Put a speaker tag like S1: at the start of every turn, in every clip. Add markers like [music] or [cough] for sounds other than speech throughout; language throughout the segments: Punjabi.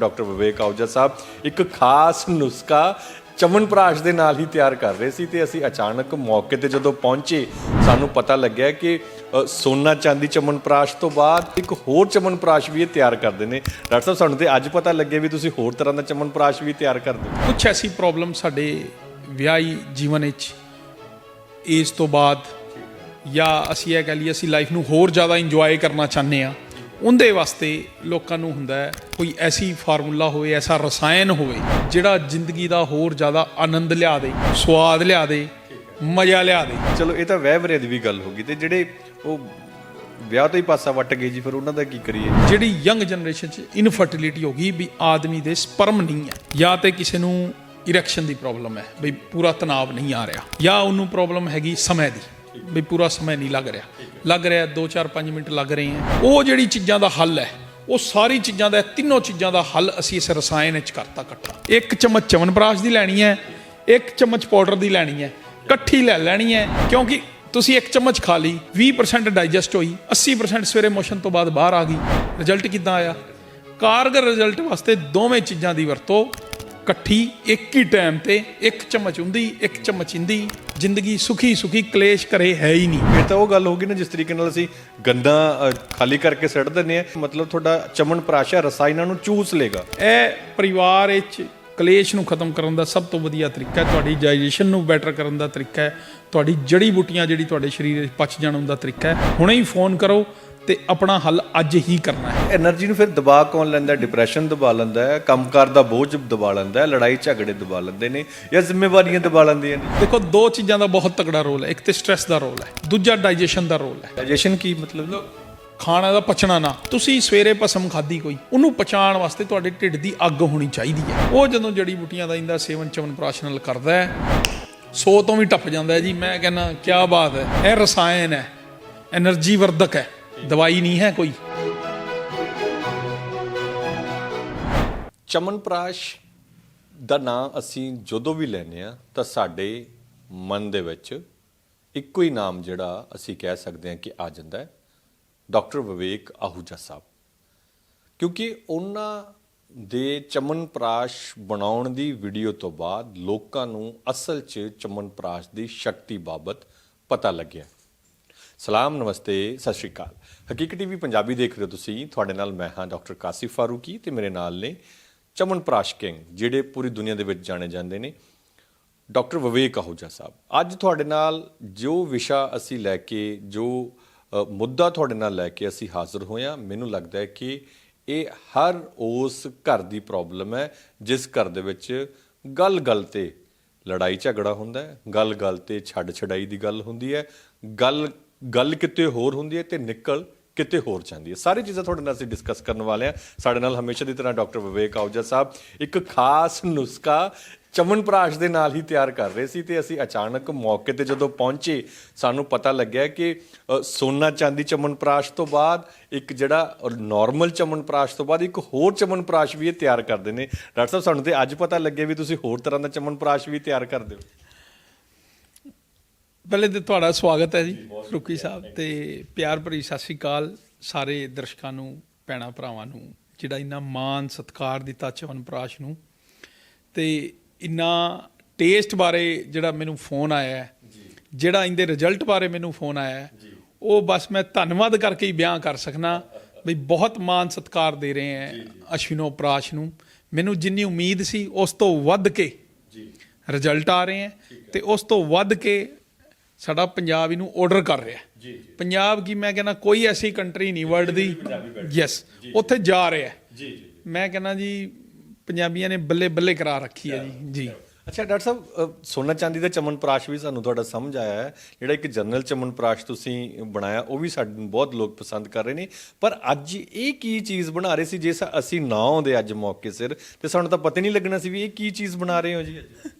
S1: ਡਾਕਟਰ ਵਿਵੇਕ ਆਉਜਾ ਸਾਹਿਬ ਇੱਕ ਖਾਸ ਨੁਸਖਾ ਚਮਨਪ੍ਰਾਸ਼ ਦੇ ਨਾਲ ਹੀ ਤਿਆਰ ਕਰ ਰਹੇ ਸੀ ਤੇ ਅਸੀਂ ਅਚਾਨਕ ਮੌਕੇ ਤੇ ਜਦੋਂ ਪਹੁੰਚੇ ਸਾਨੂੰ ਪਤਾ ਲੱਗਿਆ ਕਿ ਅ, ਸੋਨਾ ਚਾਂਦੀ ਚਮਨਪ੍ਰਾਸ਼ ਤੋਂ ਬਾਅਦ ਇੱਕ ਹੋਰ ਚਮਨਪ੍ਰਾਸ਼ ਵੀ ਇਹ ਤਿਆਰ ਕਰਦੇ ਨੇ। ਡਾਕਟਰ ਸਾਹਿਬ ਸਾਨੂੰ ਤੇ ਅੱਜ ਪਤਾ ਲੱਗਿਆ ਵੀ ਤੁਸੀਂ ਹੋਰ ਤਰ੍ਹਾਂ ਦਾ ਚਮਨਪ੍ਰਾਸ਼ ਵੀ ਤਿਆਰ ਕਰਦੇ ਹੋ।
S2: ਕੁਝ ਐਸੀ ਪ੍ਰੋਬਲਮ ਸਾਡੇ ਵਿਆਹੀ ਜੀਵਨ ਵਿੱਚ ਇਸ ਤੋਂ ਬਾਅਦ ਜਾਂ ਅਸੀਂ ਇਹ ਕਹ ਲਈਏ ਅਸੀਂ ਲਾਈਫ ਨੂੰ ਹੋਰ ਜ਼ਿਆਦਾ ਇੰਜੋਏ ਕਰਨਾ ਚਾਹੁੰਦੇ ਆ ਉਹਦੇ ਵਾਸਤੇ ਲੋਕਾਂ ਨੂੰ ਹੁੰਦਾ ਕੋਈ ਐਸੀ ਫਾਰਮੂਲਾ ਹੋਵੇ ਐਸਾ ਰਸਾਇਣ ਹੋਵੇ ਜਿਹੜਾ ਜ਼ਿੰਦਗੀ ਦਾ ਹੋਰ ਜ਼ਿਆਦਾ ਆਨੰਦ ਲਿਆ ਦੇ ਸਵਾਦ ਲਿਆ ਦੇ ਮਜ਼ਾ ਲਿਆ ਦੇ।
S1: ਚਲੋ ਇਹ ਤਾਂ ਵਹਿਬਰੇ ਦੀ ਵੀ ਗੱਲ ਹੋ ਗਈ ਤੇ ਜਿਹੜੇ ਉਹ ਵਿਆਹ ਤੋਂ ਹੀ ਪਾਸਾ ਵੱਟ ਗਏ ਜੀ ਫਿਰ ਉਹਨਾਂ ਦਾ ਕੀ ਕਰੀਏ?
S2: ਜਿਹੜੀ ਯੰਗ ਜਨਰੇਸ਼ਨ 'ਚ ਇਨਫਰਟੀਲਿਟੀ ਹੋ ਗਈ ਵੀ ਆਦਮੀ ਦੇ ਸਪਰਮ ਨਹੀਂ ਹੈ ਜਾਂ ਤੇ ਕਿਸੇ ਨੂੰ ਇਰੈਕਸ਼ਨ ਦੀ ਪ੍ਰੋਬਲਮ ਹੈ ਵੀ ਪੂਰਾ ਤਣਾਵ ਨਹੀਂ ਆ ਰਿਹਾ ਜਾਂ ਉਹਨੂੰ ਪ੍ਰੋਬਲਮ ਹੈਗੀ ਸਮੇਂ ਦੀ। ਵੀ ਪੂਰਾ ਸਮੇਂ ਨਹੀਂ ਲੱਗ ਰਿਹਾ। ਲੱਗ ਰਿਹਾ 2 4 5 ਮਿੰਟ ਲੱਗ ਰਹੇ ਹੈ। ਉਹ ਜਿਹੜੀ ਚੀਜ਼ਾਂ ਦਾ ਹੱਲ ਹੈ, ਉਹ ਸਾਰੀ ਚੀਜ਼ਾਂ ਦਾ, ਤਿੰਨੋਂ ਚੀਜ਼ਾਂ ਦਾ ਹੱਲ ਅਸੀਂ ਇਸ ਰਸਾਇਣ ਵਿੱਚ ਕਰਤਾ ਇਕੱਠਾ। ਇੱਕ ਚਮਚ ਚਵਨਪ੍ਰਾਸ਼ ਦੀ ਲੈਣੀ ਹੈ, ਇੱਕ ਚਮਚ ਪਾਊਡਰ ਦੀ ਲੈਣੀ ਹੈ, ਇਕੱਠੀ ਲੈ ਲੈਣੀ ਹੈ, ਕਿਉਂਕਿ ਤੁਸੀਂ ਇੱਕ ਚਮਚ ਖਾ ਲਈ 20% ਡਾਈਜੈਸਟ ਹੋਈ 80% ਸਵੇਰੇ ਮੋਸ਼ਨ ਤੋਂ ਬਾਅਦ ਬਾਹਰ ਆ ਗਈ ਰਿਜ਼ਲਟ ਕਿੱਦਾਂ ਆਇਆ? ਕਾਰਗਰ ਰਿਜ਼ਲਟ ਵਾਸਤੇ ਦੋਵੇਂ ਚੀਜ਼ਾਂ ਦੀ ਵਰਤੋਂ ਇਕੱਠੀ ਇੱਕ ਹੀ ਟਾਈਮ ਤੇ ਇੱਕ ਚਮਚ ਹੁੰਦੀ ਇੱਕ ਚਮਚ ਇੰਦੀ ਜ਼ਿੰਦਗੀ ਸੁਖੀ ਸੁਖੀ ਕਲੇਸ਼ ਕਰੇ ਹੈ ਹੀ ਨਹੀਂ।
S1: ਫਿਰ ਤਾਂ ਉਹ ਗੱਲ ਹੋ ਗਈ ਨਾ ਜਿਸ ਤਰੀਕੇ ਨਾਲ ਅਸੀਂ ਗੰਦਾ ਖਾਲੀ ਕਰਕੇ ਸੱਟ ਦਿੰਦੇ ਆ ਮਤਲਬ ਤੁਹਾਡਾ ਚਮਨਪ੍ਰਾਸ਼ ਹੈ ਰਸਾਇਣਾਂ ਨੂੰ ਚੂਸ ਲੇਗਾ।
S2: ਇਹ ਪਰਿਵਾਰ ਵਿੱਚ ਕਲੇਸ਼ ਨੂੰ ਖਤਮ ਕਰਨ ਦਾ ਸਭ ਤੋਂ ਵਧੀਆ ਤਰੀਕਾ ਹੈ ਤੁਹਾਡੀ ਡਾਈਜੈਸ਼ਨ ਨੂੰ ਬੈਟਰ ਕਰਨ ਦਾ ਤਰੀਕਾ ਹੈ ਤੁਹਾਡੀ ਜੜੀ ਬੂਟੀਆਂ ਜਿਹੜੀ ਤੁਹਾਡੇ ਸਰੀਰ ਵਿੱਚ ਪਚ ਜਾਣ ਦਾ ਤਰੀਕਾ ਹੈ ਹੁਣੇ ਹੀ ਫੋਨ ਕਰੋ ਤੇ ਆਪਣਾ ਹੱਲ ਅੱਜ ਹੀ ਕਰਨਾ ਹੈ।
S1: એનર્ਜੀ ਨੂੰ ਫਿਰ ਦਬਾਅ ਕੌਣ ਲੈਂਦਾ? ਡਿਪਰੈਸ਼ਨ ਦਬਾ ਲੈਂਦਾ ਹੈ ਕੰਮਕਾਰ ਦਾ ਬੋਝ ਦਬਾ ਲੈਂਦਾ ਹੈ ਲੜਾਈ ਝਗੜੇ ਦਬਾ ਲੈਂਦੇ ਨੇ ਜਾਂ ਜ਼ਿੰਮੇਵਾਰੀਆਂ ਦਬਾ ਲੈਂਦੀਆਂ ਨੇ?
S2: ਦੇਖੋ ਦੋ ਚੀਜ਼ਾਂ ਦਾ ਬਹੁਤ ਤਕੜਾ ਰੋਲ ਹੈ। ਇੱਕ ਤੇ ਸਟ्रेस ਦਾ ਰੋਲ ਹੈ। ਦੂਜਾ ਡਾਈਜੈਸ਼ਨ ਦਾ ਰੋਲ ਹੈ।
S1: ਡਾਈਜੈਸ਼ਨ ਕੀ ਮਤਲਬ?
S2: ਲੋ ਖਾਣਾ ਦਾ ਪਚਣਾ ਨਾ। ਤੁਸੀਂ ਸਵੇਰੇ ਭਸਮ ਖਾਦੀ ਕੋਈ ਉਹਨੂੰ ਪਚਾਣ ਵਾਸਤੇ ਤੁਹਾਡੇ ਢਿੱਡ ਦੀ ਅੱਗ ਹੋਣੀ ਚਾਹੀਦੀ ਹੈ। ਉਹ ਜਦੋਂ ਜੜੀ ਬੂਟੀਆਂ ਦਾ ਇੰਦਾ ਸੇਵਨ ਚਵਨ ਪ੍ਰਾਸ਼ਨਲ ਕਰਦਾ ਹੈ 100 ਤੋਂ ਵੀ ਟੱਪ ਜਾਂਦਾ ਹੈ। ਜੀ ਮੈਂ ਕਹਿੰਨਾ ਕੀ ਬਾਤ ਹੈ। ਇਹ ਰਸਾਇਣ ਹੈ। એનર્ਜੀ ਵਰਧਕ ਹੈ। ਦਵਾਈ ਨਹੀਂ ਹੈ ਕੋਈ।
S1: ਚਮਨਪ੍ਰਾਸ਼ ਦਾ ਨਾਂ ਅਸੀਂ ਜਦੋਂ ਵੀ ਲੈਨੇ ਆ ਤਾਂ ਸਾਡੇ ਮਨ ਦੇ ਵਿੱਚ ਇੱਕੋ ਹੀ ਨਾਮ ਜਿਹੜਾ ਅਸੀਂ ਕਹਿ ਸਕਦੇ ਹਾਂ ਕਿ ਆ ਜਾਂਦਾ ਹੈ, ਡਾਕਟਰ ਵਿਵੇਕ ਆਹੂਜਾ ਸਾਹਿਬ। ਕਿਉਂਕਿ ਉਹਨਾਂ ਦੇ ਚਮਨਪ੍ਰਾਸ਼ ਬਣਾਉਣ ਦੀ ਵੀਡੀਓ ਤੋਂ ਬਾਅਦ ਲੋਕਾਂ ਨੂੰ ਅਸਲ 'ਚ ਚਮਨਪ੍ਰਾਸ਼ ਦੀ ਸ਼ਕਤੀ ਬਾਬਤ ਪਤਾ ਲੱਗਿਆ। ਸਲਾਮ, ਨਮਸਤੇ, ਸਤਿ ਸ਼੍ਰੀ ਅਕਾਲ। ਹਕੀਕਤ ਟੀਵੀ ਪੰਜਾਬੀ ਦੇਖ ਰਹੇ ਹੋ ਤੁਸੀਂ। ਤੁਹਾਡੇ ਨਾਲ ਮੈਂ ਹਾਂ ਡਾਕਟਰ ਕਾਸਿਫ ਫਾਰੂਕੀ ਤੇ ਮੇਰੇ ਨਾਲ ਨੇ ਚਮਨ ਪ੍ਰਾਸ਼ ਕਿੰਗ, ਜਿਹੜੇ ਪੂਰੀ ਦੁਨੀਆ ਦੇ ਵਿੱਚ ਜਾਣੇ ਜਾਂਦੇ ਨੇ। ਡਾਕਟਰ ਵਿਵੇਕ ਆਹੂਜਾ ਸਾਹਿਬ, ਅੱਜ ਤੁਹਾਡੇ ਨਾਲ ਜੋ ਵਿਸ਼ਾ ਅਸੀਂ ਲੈ ਕੇ, ਜੋ ਮੁੱਦਾ ਤੁਹਾਡੇ ਨਾਲ ਲੈ ਕੇ ਅਸੀਂ ਹਾਜ਼ਰ ਹੋਏ ਹਾਂ, ਮੈਨੂੰ ਲੱਗਦਾ ਹੈ ਕਿ ਇਹ ਹਰ ਉਸ ਘਰ ਦੀ ਪ੍ਰੋਬਲਮ ਹੈ, ਜਿਸ ਘਰ ਦੇ ਵਿੱਚ ਗੱਲ-ਗੱਲ ਤੇ ਲੜਾਈ ਝਗੜਾ ਹੁੰਦਾ ਹੈ, ਗੱਲ-ਗੱਲ ਤੇ ਛੱਡ ਛਡਾਈ ਦੀ ਗੱਲ ਹੁੰਦੀ ਹੈ, ਗੱਲ ਗੱਲ ਕਿਤੇ ਹੋਰ ਹੁੰਦੀ ਹੈ ਤੇ ਨਿਕਲ ਕਿਤੇ ਹੋਰ ਜਾਂਦੀ ਹੈ। ਸਾਰੀ ਚੀਜ਼ਾਂ ਤੁਹਾਡੇ ਨਾਲ ਅਸੀਂ ਡਿਸਕਸ ਕਰਨ ਵਾਲੇ ਹਾਂ। ਸਾਡੇ ਨਾਲ ਹਮੇਸ਼ਾ ਦੀ ਤਰ੍ਹਾਂ ਡਾਕਟਰ ਵਿਵੇਕ ਆਉਜਾ ਸਾਹਿਬ ਇੱਕ ਖਾਸ ਨੁਸਖਾ ਚਮਨਪ੍ਰਾਸ਼ ਦੇ ਨਾਲ ਹੀ ਤਿਆਰ ਕਰ ਰਹੇ ਸੀ ਤੇ ਅਸੀਂ ਅਚਾਨਕ ਮੌਕੇ ਤੇ ਜਦੋਂ ਪਹੁੰਚੇ, ਸਾਨੂੰ ਪਤਾ ਲੱਗਿਆ ਕਿ ਸੋਨਾ ਚਾਂਦੀ ਚਮਨਪ੍ਰਾਸ਼ ਤੋਂ ਬਾਅਦ ਇੱਕ ਜਿਹੜਾ ਨਾਰਮਲ ਚਮਨਪ੍ਰਾਸ਼ ਤੋਂ ਬਾਅਦ ਇੱਕ ਹੋਰ ਚਮਨਪ੍ਰਾਸ਼ ਵੀ ਇਹ ਤਿਆਰ ਕਰਦੇ ਨੇ। ਡਾਕਟਰ ਸਾਹਿਬ, ਸਾਨੂੰ ਤੇ ਅੱਜ ਪਤਾ ਲੱਗਿਆ ਵੀ ਤੁਸੀਂ ਹੋਰ ਤਰ੍ਹਾਂ ਦਾ ਚਮਨਪ੍ਰਾਸ਼ ਵੀ ਤਿਆਰ ਕਰਦੇ ਹੋ।
S2: ਪਹਿਲੇ ਤੇ ਤੁਹਾਡਾ ਸਵਾਗਤ ਹੈ ਜੀ ਰੁਕੀ ਸਾਹਿਬ ਤੇ ਪਿਆਰ ਭਰੀ ਸਤਿ ਸ਼੍ਰੀ ਅਕਾਲ ਸਾਰੇ ਦਰਸ਼ਕਾਂ ਨੂੰ ਭੈਣਾਂ ਭਰਾਵਾਂ ਨੂੰ ਜਿਹੜਾ ਇੰਨਾ ਮਾਣ ਸਤਿਕਾਰ ਦਿੱਤਾ ਚਵਨਪ੍ਰਾਸ਼ ਨੂੰ। ਤੇ ਇੰਨਾ ਟੇਸਟ ਬਾਰੇ ਜਿਹੜਾ ਮੈਨੂੰ ਫੋਨ ਆਇਆ ਹੈ ਜਿਹੜਾ ਇਹਦੇ ਰਿਜ਼ਲਟ ਬਾਰੇ ਮੈਨੂੰ ਫੋਨ ਆਇਆ ਹੈ ਉਹ ਬਸ ਮੈਂ ਧੰਨਵਾਦ ਕਰਕੇ ਹੀ ਬਿਆਨ ਕਰ ਸਕਣਾ ਵੀ ਬਹੁਤ ਮਾਣ ਸਤਿਕਾਰ ਦੇ ਰਹੇ ਹੈ ਅਸ਼ਵਿਨੋ ਪ੍ਰਾਸ਼ ਨੂੰ। ਮੈਨੂੰ ਜਿੰਨੀ ਉਮੀਦ ਸੀ ਉਸ ਤੋਂ ਵੱਧ ਕੇ ਰਿਜ਼ਲਟ ਆ ਰਹੇ ਹੈ। ਤੇ ਉਸ ਤੋਂ ਵੱਧ ਕੇ ਸਾਡਾ ਪੰਜਾਬ ਇਹਨੂੰ ਆਰਡਰ ਕਰ ਰਿਹਾ ਜੀ ਪੰਜਾਬ ਕੀ ਮੈਂ ਕਹਿੰਦਾ ਕੋਈ ਐਸੀ ਕੰਟਰੀ ਨਹੀਂ ਵਰਲਡ ਦੀ। ਯੈਸ ਉੱਥੇ ਜਾ। ਰਿਹਾ ਜੀ ਜੀ। ਮੈਂ ਕਹਿੰਦਾ ਜੀ ਪੰਜਾਬੀਆਂ ਨੇ ਬੱਲੇ ਬੱਲੇ ਕਰਾ ਰੱਖੀ ਹੈ ਜੀ। ਜੀ।
S1: ਅੱਛਾ ਡਾਕਟਰ ਸਾਹਿਬ ਸੋਨਾ ਚਾਂਦੀ ਦਾ ਚਮਨਪ੍ਰਾਸ਼ ਵੀ ਸਾਨੂੰ ਤੁਹਾਡਾ ਸਮਝ ਆਇਆ ਹੈ। ਜਿਹੜਾ ਇੱਕ ਜਨਰਲ ਚਮਨਪ੍ਰਾਸ਼ ਤੁਸੀਂ ਬਣਾਇਆ ਉਹ ਵੀ ਸਾਨੂੰ ਬਹੁਤ ਲੋਕ ਪਸੰਦ ਕਰ ਰਹੇ ਨੇ। ਪਰ ਅੱਜ ਇਹ ਕੀ ਚੀਜ਼ ਬਣਾ ਰਹੇ ਸੀ ਜੇ ਅਸੀਂ ਨਾ ਆਉਂਦੇ ਅੱਜ ਮੌਕੇ ਸਿਰ ਤੇ ਸਾਨੂੰ ਤਾਂ ਪਤਾ ਹੀ ਨਹੀਂ ਲੱਗਣਾ ਸੀ ਵੀ ਇਹ ਕੀ ਚੀਜ਼ ਬਣਾ ਰਹੇ ਹੋ ਜੀ ਅੱਜ।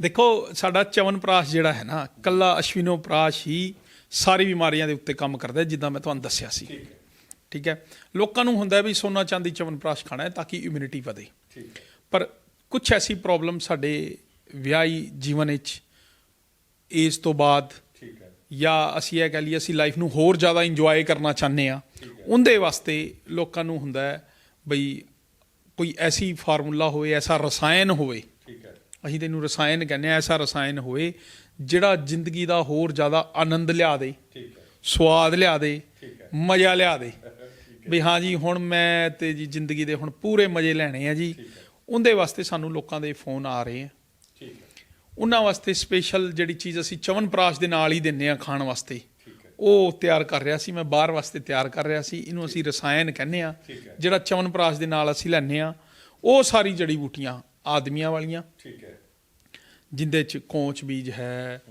S2: ਦੇਖੋ ਸਾਡਾ ਚਵਨਪ੍ਰਾਸ਼ ਜਿਹੜਾ ਹੈ ਨਾ ਕੱਲਾ ਅਸ਼ਵਿਨੋ ਪ੍ਰਾਸ਼ ਹੀ ਸਾਰੀ ਬਿਮਾਰੀਆਂ ਦੇ ਉੱਤੇ ਕੰਮ ਕਰਦਾ ਜਿੱਦਾਂ ਮੈਂ ਤੁਹਾਨੂੰ ਦੱਸਿਆ ਸੀ। ਠੀਕ ਹੈ। ਲੋਕਾਂ ਨੂੰ ਹੁੰਦਾ ਵੀ ਸੋਨਾ ਚਾਂਦੀ ਚਵਨਪ੍ਰਾਸ਼ ਖਾਣਾ ਹੈ ਤਾਂ ਕਿ ਇਮਿਊਨਿਟੀ ਵਧੇ। ਪਰ ਕੁਝ ਐਸੀ ਪ੍ਰੋਬਲਮ ਸਾਡੇ ਵਿਆਹੀ ਜੀਵਨ ਵਿੱਚ ਏਜ ਤੋਂ ਬਾਅਦ ਜਾਂ ਅਸੀਂ ਇਹ ਕਹ ਲਈਏ ਅਸੀਂ ਲਾਈਫ ਨੂੰ ਹੋਰ ਜ਼ਿਆਦਾ ਇੰਜੋਏ ਕਰਨਾ ਚਾਹੁੰਦੇ ਆ ਉਹਦੇ ਵਾਸਤੇ ਲੋਕਾਂ ਨੂੰ ਹੁੰਦਾ ਹੈ ਬਈ ਕੋਈ ਐਸੀ ਫਾਰਮੂਲਾ ਹੋਵੇ ਐਸਾ ਰਸਾਇਣ ਹੋਵੇ ਅਸੀਂ ਤੈਨੂੰ ਰਸਾਇਣ ਕਹਿੰਦੇ ਆ ਐਸਾ ਰਸਾਇਣ ਹੋਵੇ ਜਿਹੜਾ ਜ਼ਿੰਦਗੀ ਦਾ ਹੋਰ ਜ਼ਿਆਦਾ ਆਨੰਦ ਲਿਆ ਦੇ
S1: ਠੀਕ ਹੈ।
S2: ਸਵਾਦ ਲਿਆ ਦੇ
S1: ਠੀਕ ਹੈ।
S2: ਮਜ਼ਾ ਲਿਆ ਦੇ। [laughs] ਵੀ ਹਾਂ ਜੀ ਹੁਣ ਮੈਂ ਤੇ ਜੀ ਜ਼ਿੰਦਗੀ ਦੇ ਹੁਣ ਪੂਰੇ ਮਜ਼ੇ ਲੈਣੇ ਆ ਜੀ। ਉਹਦੇ ਵਾਸਤੇ ਸਾਨੂੰ ਲੋਕਾਂ ਦੇ ਫੋਨ ਆ ਰਹੇ ਆ।
S1: ਠੀਕ ਹੈ।
S2: ਉਹਨਾਂ ਵਾਸਤੇ ਸਪੈਸ਼ਲ ਜਿਹੜੀ ਚੀਜ਼ ਅਸੀਂ ਚਵਨਪ੍ਰਾਸ਼ ਦੇ ਨਾਲ ਹੀ ਦਿੰਨੇ ਆ ਖਾਣ ਵਾਸਤੇ। ਉਹ ਤਿਆਰ ਕਰ ਰਿਹਾ ਸੀ ਮੈਂ ਬਾਹਰ ਵਾਸਤੇ ਤਿਆਰ ਕਰ ਰਿਹਾ ਸੀ। ਇਹਨੂੰ ਅਸੀਂ ਰਸਾਇਣ ਕਹਿੰਦੇ ਆ। ਜਿਹੜਾ ਚਵਨਪ੍ਰਾਸ਼ ਦੇ ਨਾਲ ਅਸੀਂ ਲੈਂਦੇ ਆ। ਉਹ ਸਾਰੀ ਜੜੀ ਬੂਟੀਆਂ ਆਦਮੀਆਂ ਵਾਲੀਆਂ।
S1: ਠੀਕ ਹੈ।
S2: ਜਿੰਦੇ ਚ ਕੌਂਚ ਬੀਜ ਹੈ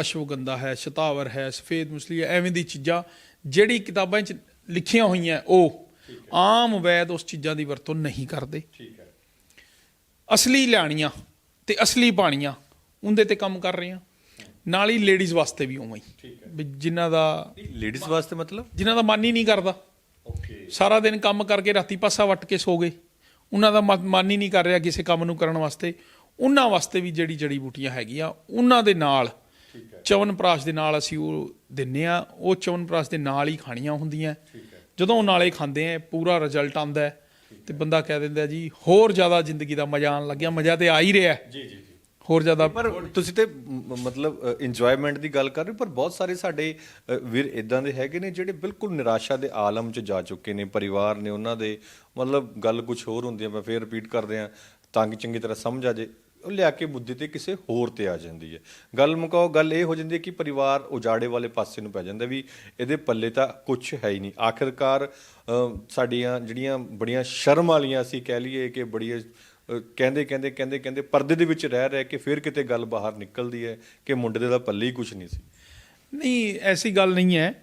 S2: ਅਸ਼ਵਗੰਧਾ ਹੈ ਸ਼ਤਾਵਰ ਹੈ ਸਫੇਦ ਮੁਸਲੀ ਹੈ ਐਵੇਂ ਦੀ ਚੀਜ਼ਾਂ ਜਿਹੜੀ ਕਿਤਾਬਾਂ 'ਚ ਲਿਖੀਆਂ ਹੋਈਆਂ ਉਹ ਆਮ ਵੈਦ ਉਸ ਚੀਜ਼ਾਂ ਦੀ ਵਰਤੋਂ ਨਹੀਂ ਕਰਦੇ।
S1: ਠੀਕ ਹੈ।
S2: ਅਸਲੀ ਲਿਆਣੀਆਂ ਤੇ ਅਸਲੀ ਪਾਣੀਆਂ ਉਹਦੇ ਤੇ ਕੰਮ ਕਰ ਰਹੇ ਆ ਨਾਲ ਹੀ ਲੇਡੀਜ਼ ਵਾਸਤੇ ਵੀ ਉਵੇਂ ਹੀ।
S1: ਠੀਕ ਹੈ।
S2: ਵੀ ਜਿਨ੍ਹਾਂ ਦਾ
S1: ਲੇਡੀਜ਼ ਵਾਸਤੇ ਮਤਲਬ?
S2: ਜਿਨ੍ਹਾਂ ਦਾ ਮਨ ਹੀ ਨਹੀਂ ਕਰਦਾ।
S1: ਓਕੇ
S2: ਸਾਰਾ ਦਿਨ ਕੰਮ ਕਰਕੇ ਰਾਤੀ ਪਾਸਾ ਵੱਟ ਕੇ ਸੋ ਗਏ। ਉਹਨਾਂ ਦਾ ਮਨ ਹੀ ਨਹੀਂ ਕਰ ਰਿਹਾ ਕਿਸੇ ਕੰਮ ਨੂੰ ਕਰਨ ਵਾਸਤੇ। ਉਹਨਾਂ ਵਾਸਤੇ ਵੀ ਜਿਹੜੀ ਜੜੀ ਬੂਟੀਆਂ ਹੈਗੀਆਂ ਉਹਨਾਂ ਦੇ ਨਾਲ
S1: ਠੀਕ ਹੈ।
S2: ਚਵਨਪ੍ਰਾਸ਼ ਦੇ ਨਾਲ ਅਸੀਂ ਉਹ ਦਿੰਨੇ ਆ ਉਹ ਚਵਨਪ੍ਰਾਸ਼ ਦੇ ਨਾਲ ਹੀ ਖਾਣੀਆਂ ਹੁੰਦੀਆਂ। ਜਦੋਂ ਉਹ ਨਾਲੇ ਖਾਂਦੇ ਆ ਪੂਰਾ ਰਿਜ਼ਲਟ ਆਉਂਦਾ ਤੇ ਬੰਦਾ ਕਹਿ ਦਿੰਦਾ ਜੀ ਹੋਰ ਜ਼ਿਆਦਾ ਜ਼ਿੰਦਗੀ ਦਾ ਮਜ਼ਾ ਆਉਣ ਲੱਗਿਆ ਮਜ਼ਾ ਤੇ ਆ ਹੀ ਰਿਹਾ
S1: ਜੀ ਜੀ।
S2: ਹੋਰ ਜ਼ਿਆਦਾ
S1: ਪਰ ਤੁਸੀਂ ਤੇ ਮ- ਮਤਲਬ ਇੰਜੋਇਮੈਂਟ ਦੀ ਗੱਲ ਕਰ ਰਹੇ ਹੋ, ਪਰ ਬਹੁਤ ਸਾਰੇ ਸਾਡੇ ਅ, ਵੀਰ ਇਦਾਂ ਦੇ ਹੈਗੇ ਨੇ ਜਿਹੜੇ ਬਿਲਕੁਲ ਨਿਰਾਸ਼ਾ ਦੇ ਆਲਮ 'ਚ ਜਾ ਚੁੱਕੇ ਨੇ ਪਰਿਵਾਰ ਨੇ ਉਹਨਾਂ ਦੇ ਮਤਲਬ ਗੱਲ ਕੁਝ ਹੋਰ ਹੁੰਦੀ ਹੈ ਮੈਂ ਫੇਰ ਰਿਪੀਟ ਕਰਦੇ ਆ ਤਾਂ ਕਿ ਚੰਗੀ ਤਰ੍ਹਾਂ ਸਮਝ ਆ ਜੇ ਉਹ ਲਿਆ ਕੇ ਮੁੱਦੇ ਤੇ ਕਿਸੇ ਹੋਰ ਤੇ ਆ ਜਾਂਦੀ ਹੈ। ਗੱਲ ਮੁਕਾਓ ਗੱਲ ਇਹ ਹੋ ਜਾਂਦੀ ਹੈ ਕਿ ਪਰਿਵਾਰ ਉਜਾੜੇ ਵਾਲੇ ਪਾਸੇ ਨੂੰ ਪੈ ਜਾਂਦਾ ਵੀ ਇਹਦੇ ਪੱਲੇ ਤਾਂ ਕੁਝ ਹੈ ਹੀ ਨਹੀਂ। ਆਖਿਰਕਾਰ ਅ, ਸਾਡੀਆਂ ਜਿਹੜੀਆਂ ਬੜੀਆਂ ਸ਼ਰਮ ਵਾਲੀਆਂ ਅਸੀਂ ਕਹਿ ਲਈਏ ਕਿ ਬੜੀਆਂ ਕਹਿੰਦੇ ਕਹਿੰਦੇ ਕਹਿੰਦੇ ਕਹਿੰਦੇ ਪਰਦੇ ਦੇ ਵਿੱਚ ਰਹਿ ਰਹਿ ਕੇ ਫਿਰ ਕਿਤੇ ਗੱਲ ਬਾਹਰ ਨਿਕਲਦੀ ਹੈ ਕਿ ਮੁੰਡੇ ਦੇ ਦਾ ਪੱਲੇ ਹੀ ਕੁਝ ਨਹੀਂ ਸੀ।
S2: ਨਹੀਂ ਐਸੀ ਗੱਲ ਨਹੀਂ ਹੈ।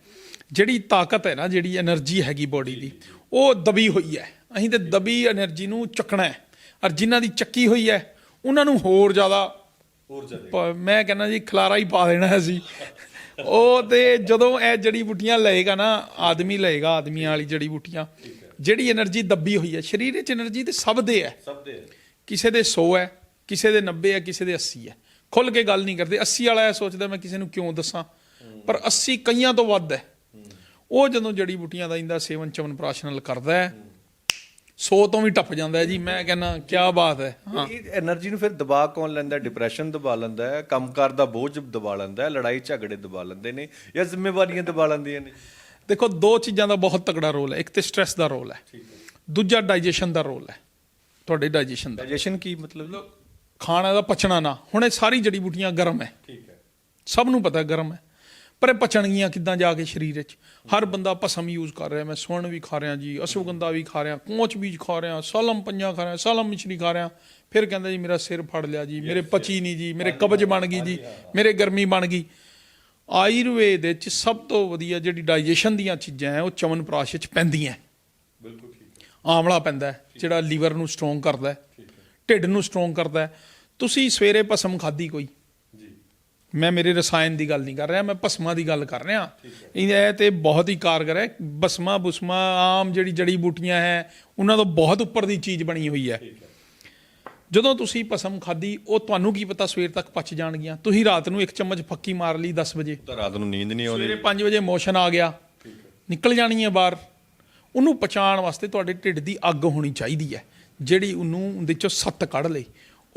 S2: ਜਿਹੜੀ ਤਾਕਤ ਹੈ ਨਾ ਜਿਹੜੀ એનર્ਜੀ ਹੈਗੀ ਬੋਡੀ ਦੀ ਉਹ ਦਬੀ ਹੋਈ ਹੈ। ਅਸੀਂ ਤੇ ਦਬੀ એનર્ਜੀ ਨੂੰ ਚੱਕਣਾ ਹੈ। ਔਰ ਜਿਨ੍ਹਾਂ ਦੀ ਚੱਕੀ ਹੋਈ ਹੈ ਉਹਨਾਂ ਨੂੰ ਹੋਰ ਜ਼ਿਆਦਾ
S1: ਹੋਰ
S2: ਜ਼ਿਆਦਾ। ਮੈਂ ਕਹਿੰਦਾ ਜੀ ਖਲਾਰਾ ਹੀ ਪਾ ਦੇਣਾ ਸੀ। ਉਹ ਤੇ ਜਦੋਂ ਇਹ ਜੜੀ ਬੂਟੀਆਂ ਲਏਗਾ ਨਾ ਆਦਮੀ ਲਏਗਾ ਆਦਮੀਆਂ ਵਾਲੀ ਜੜੀ ਬੂਟੀਆਂ ਜਿਹੜੀ એનર્ਜੀ ਦੱਬੀ ਹੋਈ ਹੈ ਸਰੀਰ ਵਿੱਚ એનર્ਜੀ ਤੇ ਸਭ ਦੇ ਹੈ।
S1: ਸਭ ਦੇ
S2: ਕਿਸੇ ਦੇ 100 ਹੈ ਕਿਸੇ ਦੇ 90 ਹੈ ਕਿਸੇ ਦੇ 80 ਹੈ। ਖੁੱਲ ਕੇ ਗੱਲ ਨਹੀਂ ਕਰਦੇ। 80 ਵਾਲਾ ਇਹ ਸੋਚਦਾ ਮੈਂ ਕਿਸੇ ਨੂੰ ਕਿਉਂ ਦੱਸਾਂ? ਪਰ 80 ਕਈਆਂ ਤੋਂ ਵੱਧ ਹੈ। ਉਹ ਜਦੋਂ ਜੜੀ ਬੂਟੀਆਂ ਦਾ ਇੰਦਾ ਸੇਵਨ ਚਵਨ ਪ੍ਰਾਸ਼ਨਲ ਕਰਦਾ ਹੈ 100 ਤੋਂ ਵੀ ਟੱਪ ਜਾਂਦਾ ਜੀ। ਮੈਂ ਕਹਿੰਦਾ ਕੀ ਬਾਤ ਹੈ। ਹਾਂ।
S1: ਇਹ એનર્ਜੀ ਨੂੰ ਫਿਰ ਦਬਾ ਕੌਣ ਲੈਂਦਾ ਡਿਪਰੈਸ਼ਨ ਦਬਾ ਲੈਂਦਾ ਹੈ ਕੰਮਕਾਰ ਦਾ ਬੋਝ ਦਬਾ ਲੈਂਦਾ ਲੜਾਈ ਝਗੜੇ ਦਬਾ ਲੈਂਦੇ ਨੇ ਜਾਂ ਜ਼ਿੰਮੇਵਾਰੀਆਂ ਦਬਾ ਲੈਂਦੀਆਂ ਨੇ?
S2: ਦੇਖੋ ਦੋ ਚੀਜ਼ਾਂ ਦਾ ਬਹੁਤ ਤਕੜਾ ਰੋਲ ਹੈ। ਇੱਕ ਤੇ ਸਟ੍ਰੈਸ ਦਾ ਰੋਲ ਹੈ। ਦੂਜਾ ਡਾਈਜੈਸ਼ਨ ਦਾ ਰੋਲ ਹੈ। ਤੁਹਾਡੇ ਡਾਈਜੈਸ਼ਨ ਦਾ।
S1: ਡਾਈਜੈਸ਼ਨ ਕੀ ਮਤਲਬ?
S2: ਖਾਣਾ ਦਾ ਪਚਣਾ ਨਾ। ਹੁਣ ਇਹ ਸਾਰੀ ਜੜੀ ਬੂਟੀਆਂ ਗਰਮ ਹੈ।
S1: ਠੀਕ ਹੈ।
S2: ਸਭ ਨੂੰ ਪਤਾ ਗਰਮ ਹੈ। ਪਰ ਇਹ ਪਚਣਗੀਆਂ ਕਿੱਦਾਂ ਜਾ ਕੇ ਸਰੀਰ ਵਿੱਚ? ਹਰ ਬੰਦਾ ਭਸਮ ਯੂਜ਼ ਕਰ ਰਿਹਾ। ਮੈਂ ਸੁਣ ਵੀ ਖਾ ਰਿਹਾ ਜੀ ਅਸ਼ਵਗੰਧਾ ਵੀ ਖਾ ਰਿਹਾ ਕੋਚ ਬੀਜ ਖਾ ਰਿਹਾ ਸਾਲਮ ਪੰਜਾ ਖਾ ਰਿਹਾ ਸਾਲਮ ਮਿਸ਼ਰੀ ਖਾ ਰਿਹਾ। ਫਿਰ ਕਹਿੰਦਾ ਜੀ ਮੇਰਾ ਸਿਰ ਫੜ ਲਿਆ ਜੀ ਮੇਰੇ ਪਚੀ ਨਹੀਂ ਜੀ ਮੇਰੇ ਕਬਜ਼ ਬਣ ਗਈ ਜੀ ਮੇਰੇ ਗਰਮੀ ਬਣ ਗਈ। ਆਯੁਰਵੇਦ ਵਿੱਚ ਸਭ ਤੋਂ ਵਧੀਆ ਜਿਹੜੀ ਡਾਈਜੈਸ਼ਨ ਦੀਆਂ ਚੀਜ਼ਾਂ ਹੈ ਉਹ ਚਵਨ ਪ੍ਰਾਸ਼ ਵਿੱਚ ਪੈਂਦੀਆਂ
S1: ਬਿਲਕੁਲ ਠੀਕ ਹੈ।
S2: ਆਮਲਾ ਪੈਂਦਾ ਜਿਹੜਾ ਲੀਵਰ ਨੂੰ ਸਟਰੋਂਗ ਕਰਦਾ ਹੈ। ਢਿੱਡ ਨੂੰ ਸਟਰੋਂਗ ਕਰਦਾ ਹੈ ਤੁਸੀਂ ਸਵੇਰੇ ਭਸਮ ਖਾਦੀ ਕੋਈ?
S1: ਜੀ।
S2: ਮੈਂ ਮੇਰੇ ਰਸਾਇਣ ਦੀ ਗੱਲ ਨਹੀਂ ਕਰ ਰਿਹਾ ਮੈਂ ਭਸਮਾਂ ਦੀ ਗੱਲ ਕਰ ਰਿਹਾ। ਇਹ ਇਹ ਤੇ ਬਹੁਤ ਹੀ ਕਾਰਗਰ ਹੈ ਭਸਮਾ ਬੁਸਮਾ ਆਮ ਜਿਹੜੀ ਜੜੀ ਬੂਟੀਆਂ ਹੈ ਉਹਨਾਂ ਤੋਂ ਬਹੁਤ ਉੱਪਰ ਦੀ ਚੀਜ਼ ਬਣੀ ਹੋਈ ਹੈ। ਜਦੋਂ ਤੁਸੀਂ ਭਸਮ ਖਾਦੀ ਉਹ ਤੁਹਾਨੂੰ ਕੀ ਪਤਾ ਸਵੇਰ ਤੱਕ ਪਚ ਜਾਣਗੀਆਂ? ਤੁਸੀਂ ਰਾਤ ਨੂੰ ਇੱਕ ਚਮਚ ਫੱਕੀ ਮਾਰ ਲਈ 10 ਵਜੇ।
S1: ਤਾਂ ਰਾਤ ਨੂੰ ਨੀਂਦ ਨਹੀਂ ਆਉਂਦੀ।
S2: ਸਵੇਰੇ 5 ਵਜੇ ਮੋਸ਼ਨ ਆ ਗਿਆ। ਨਿਕਲ ਜਾਣੀ ਹੈ ਬਾਹਰ। ਉਹਨੂੰ ਪਚਾਉਣ ਵਾਸਤੇ ਤੁਹਾਡੇ ਢਿੱਡ ਦੀ ਅੱਗ ਹੋਣੀ ਚਾਹੀਦੀ ਹੈ ਜਿਹੜੀ ਉਹਨੂੰ ਉਹਦੇ ਚੋਂ ਸੱਤ ਕੱਢ ਲਈ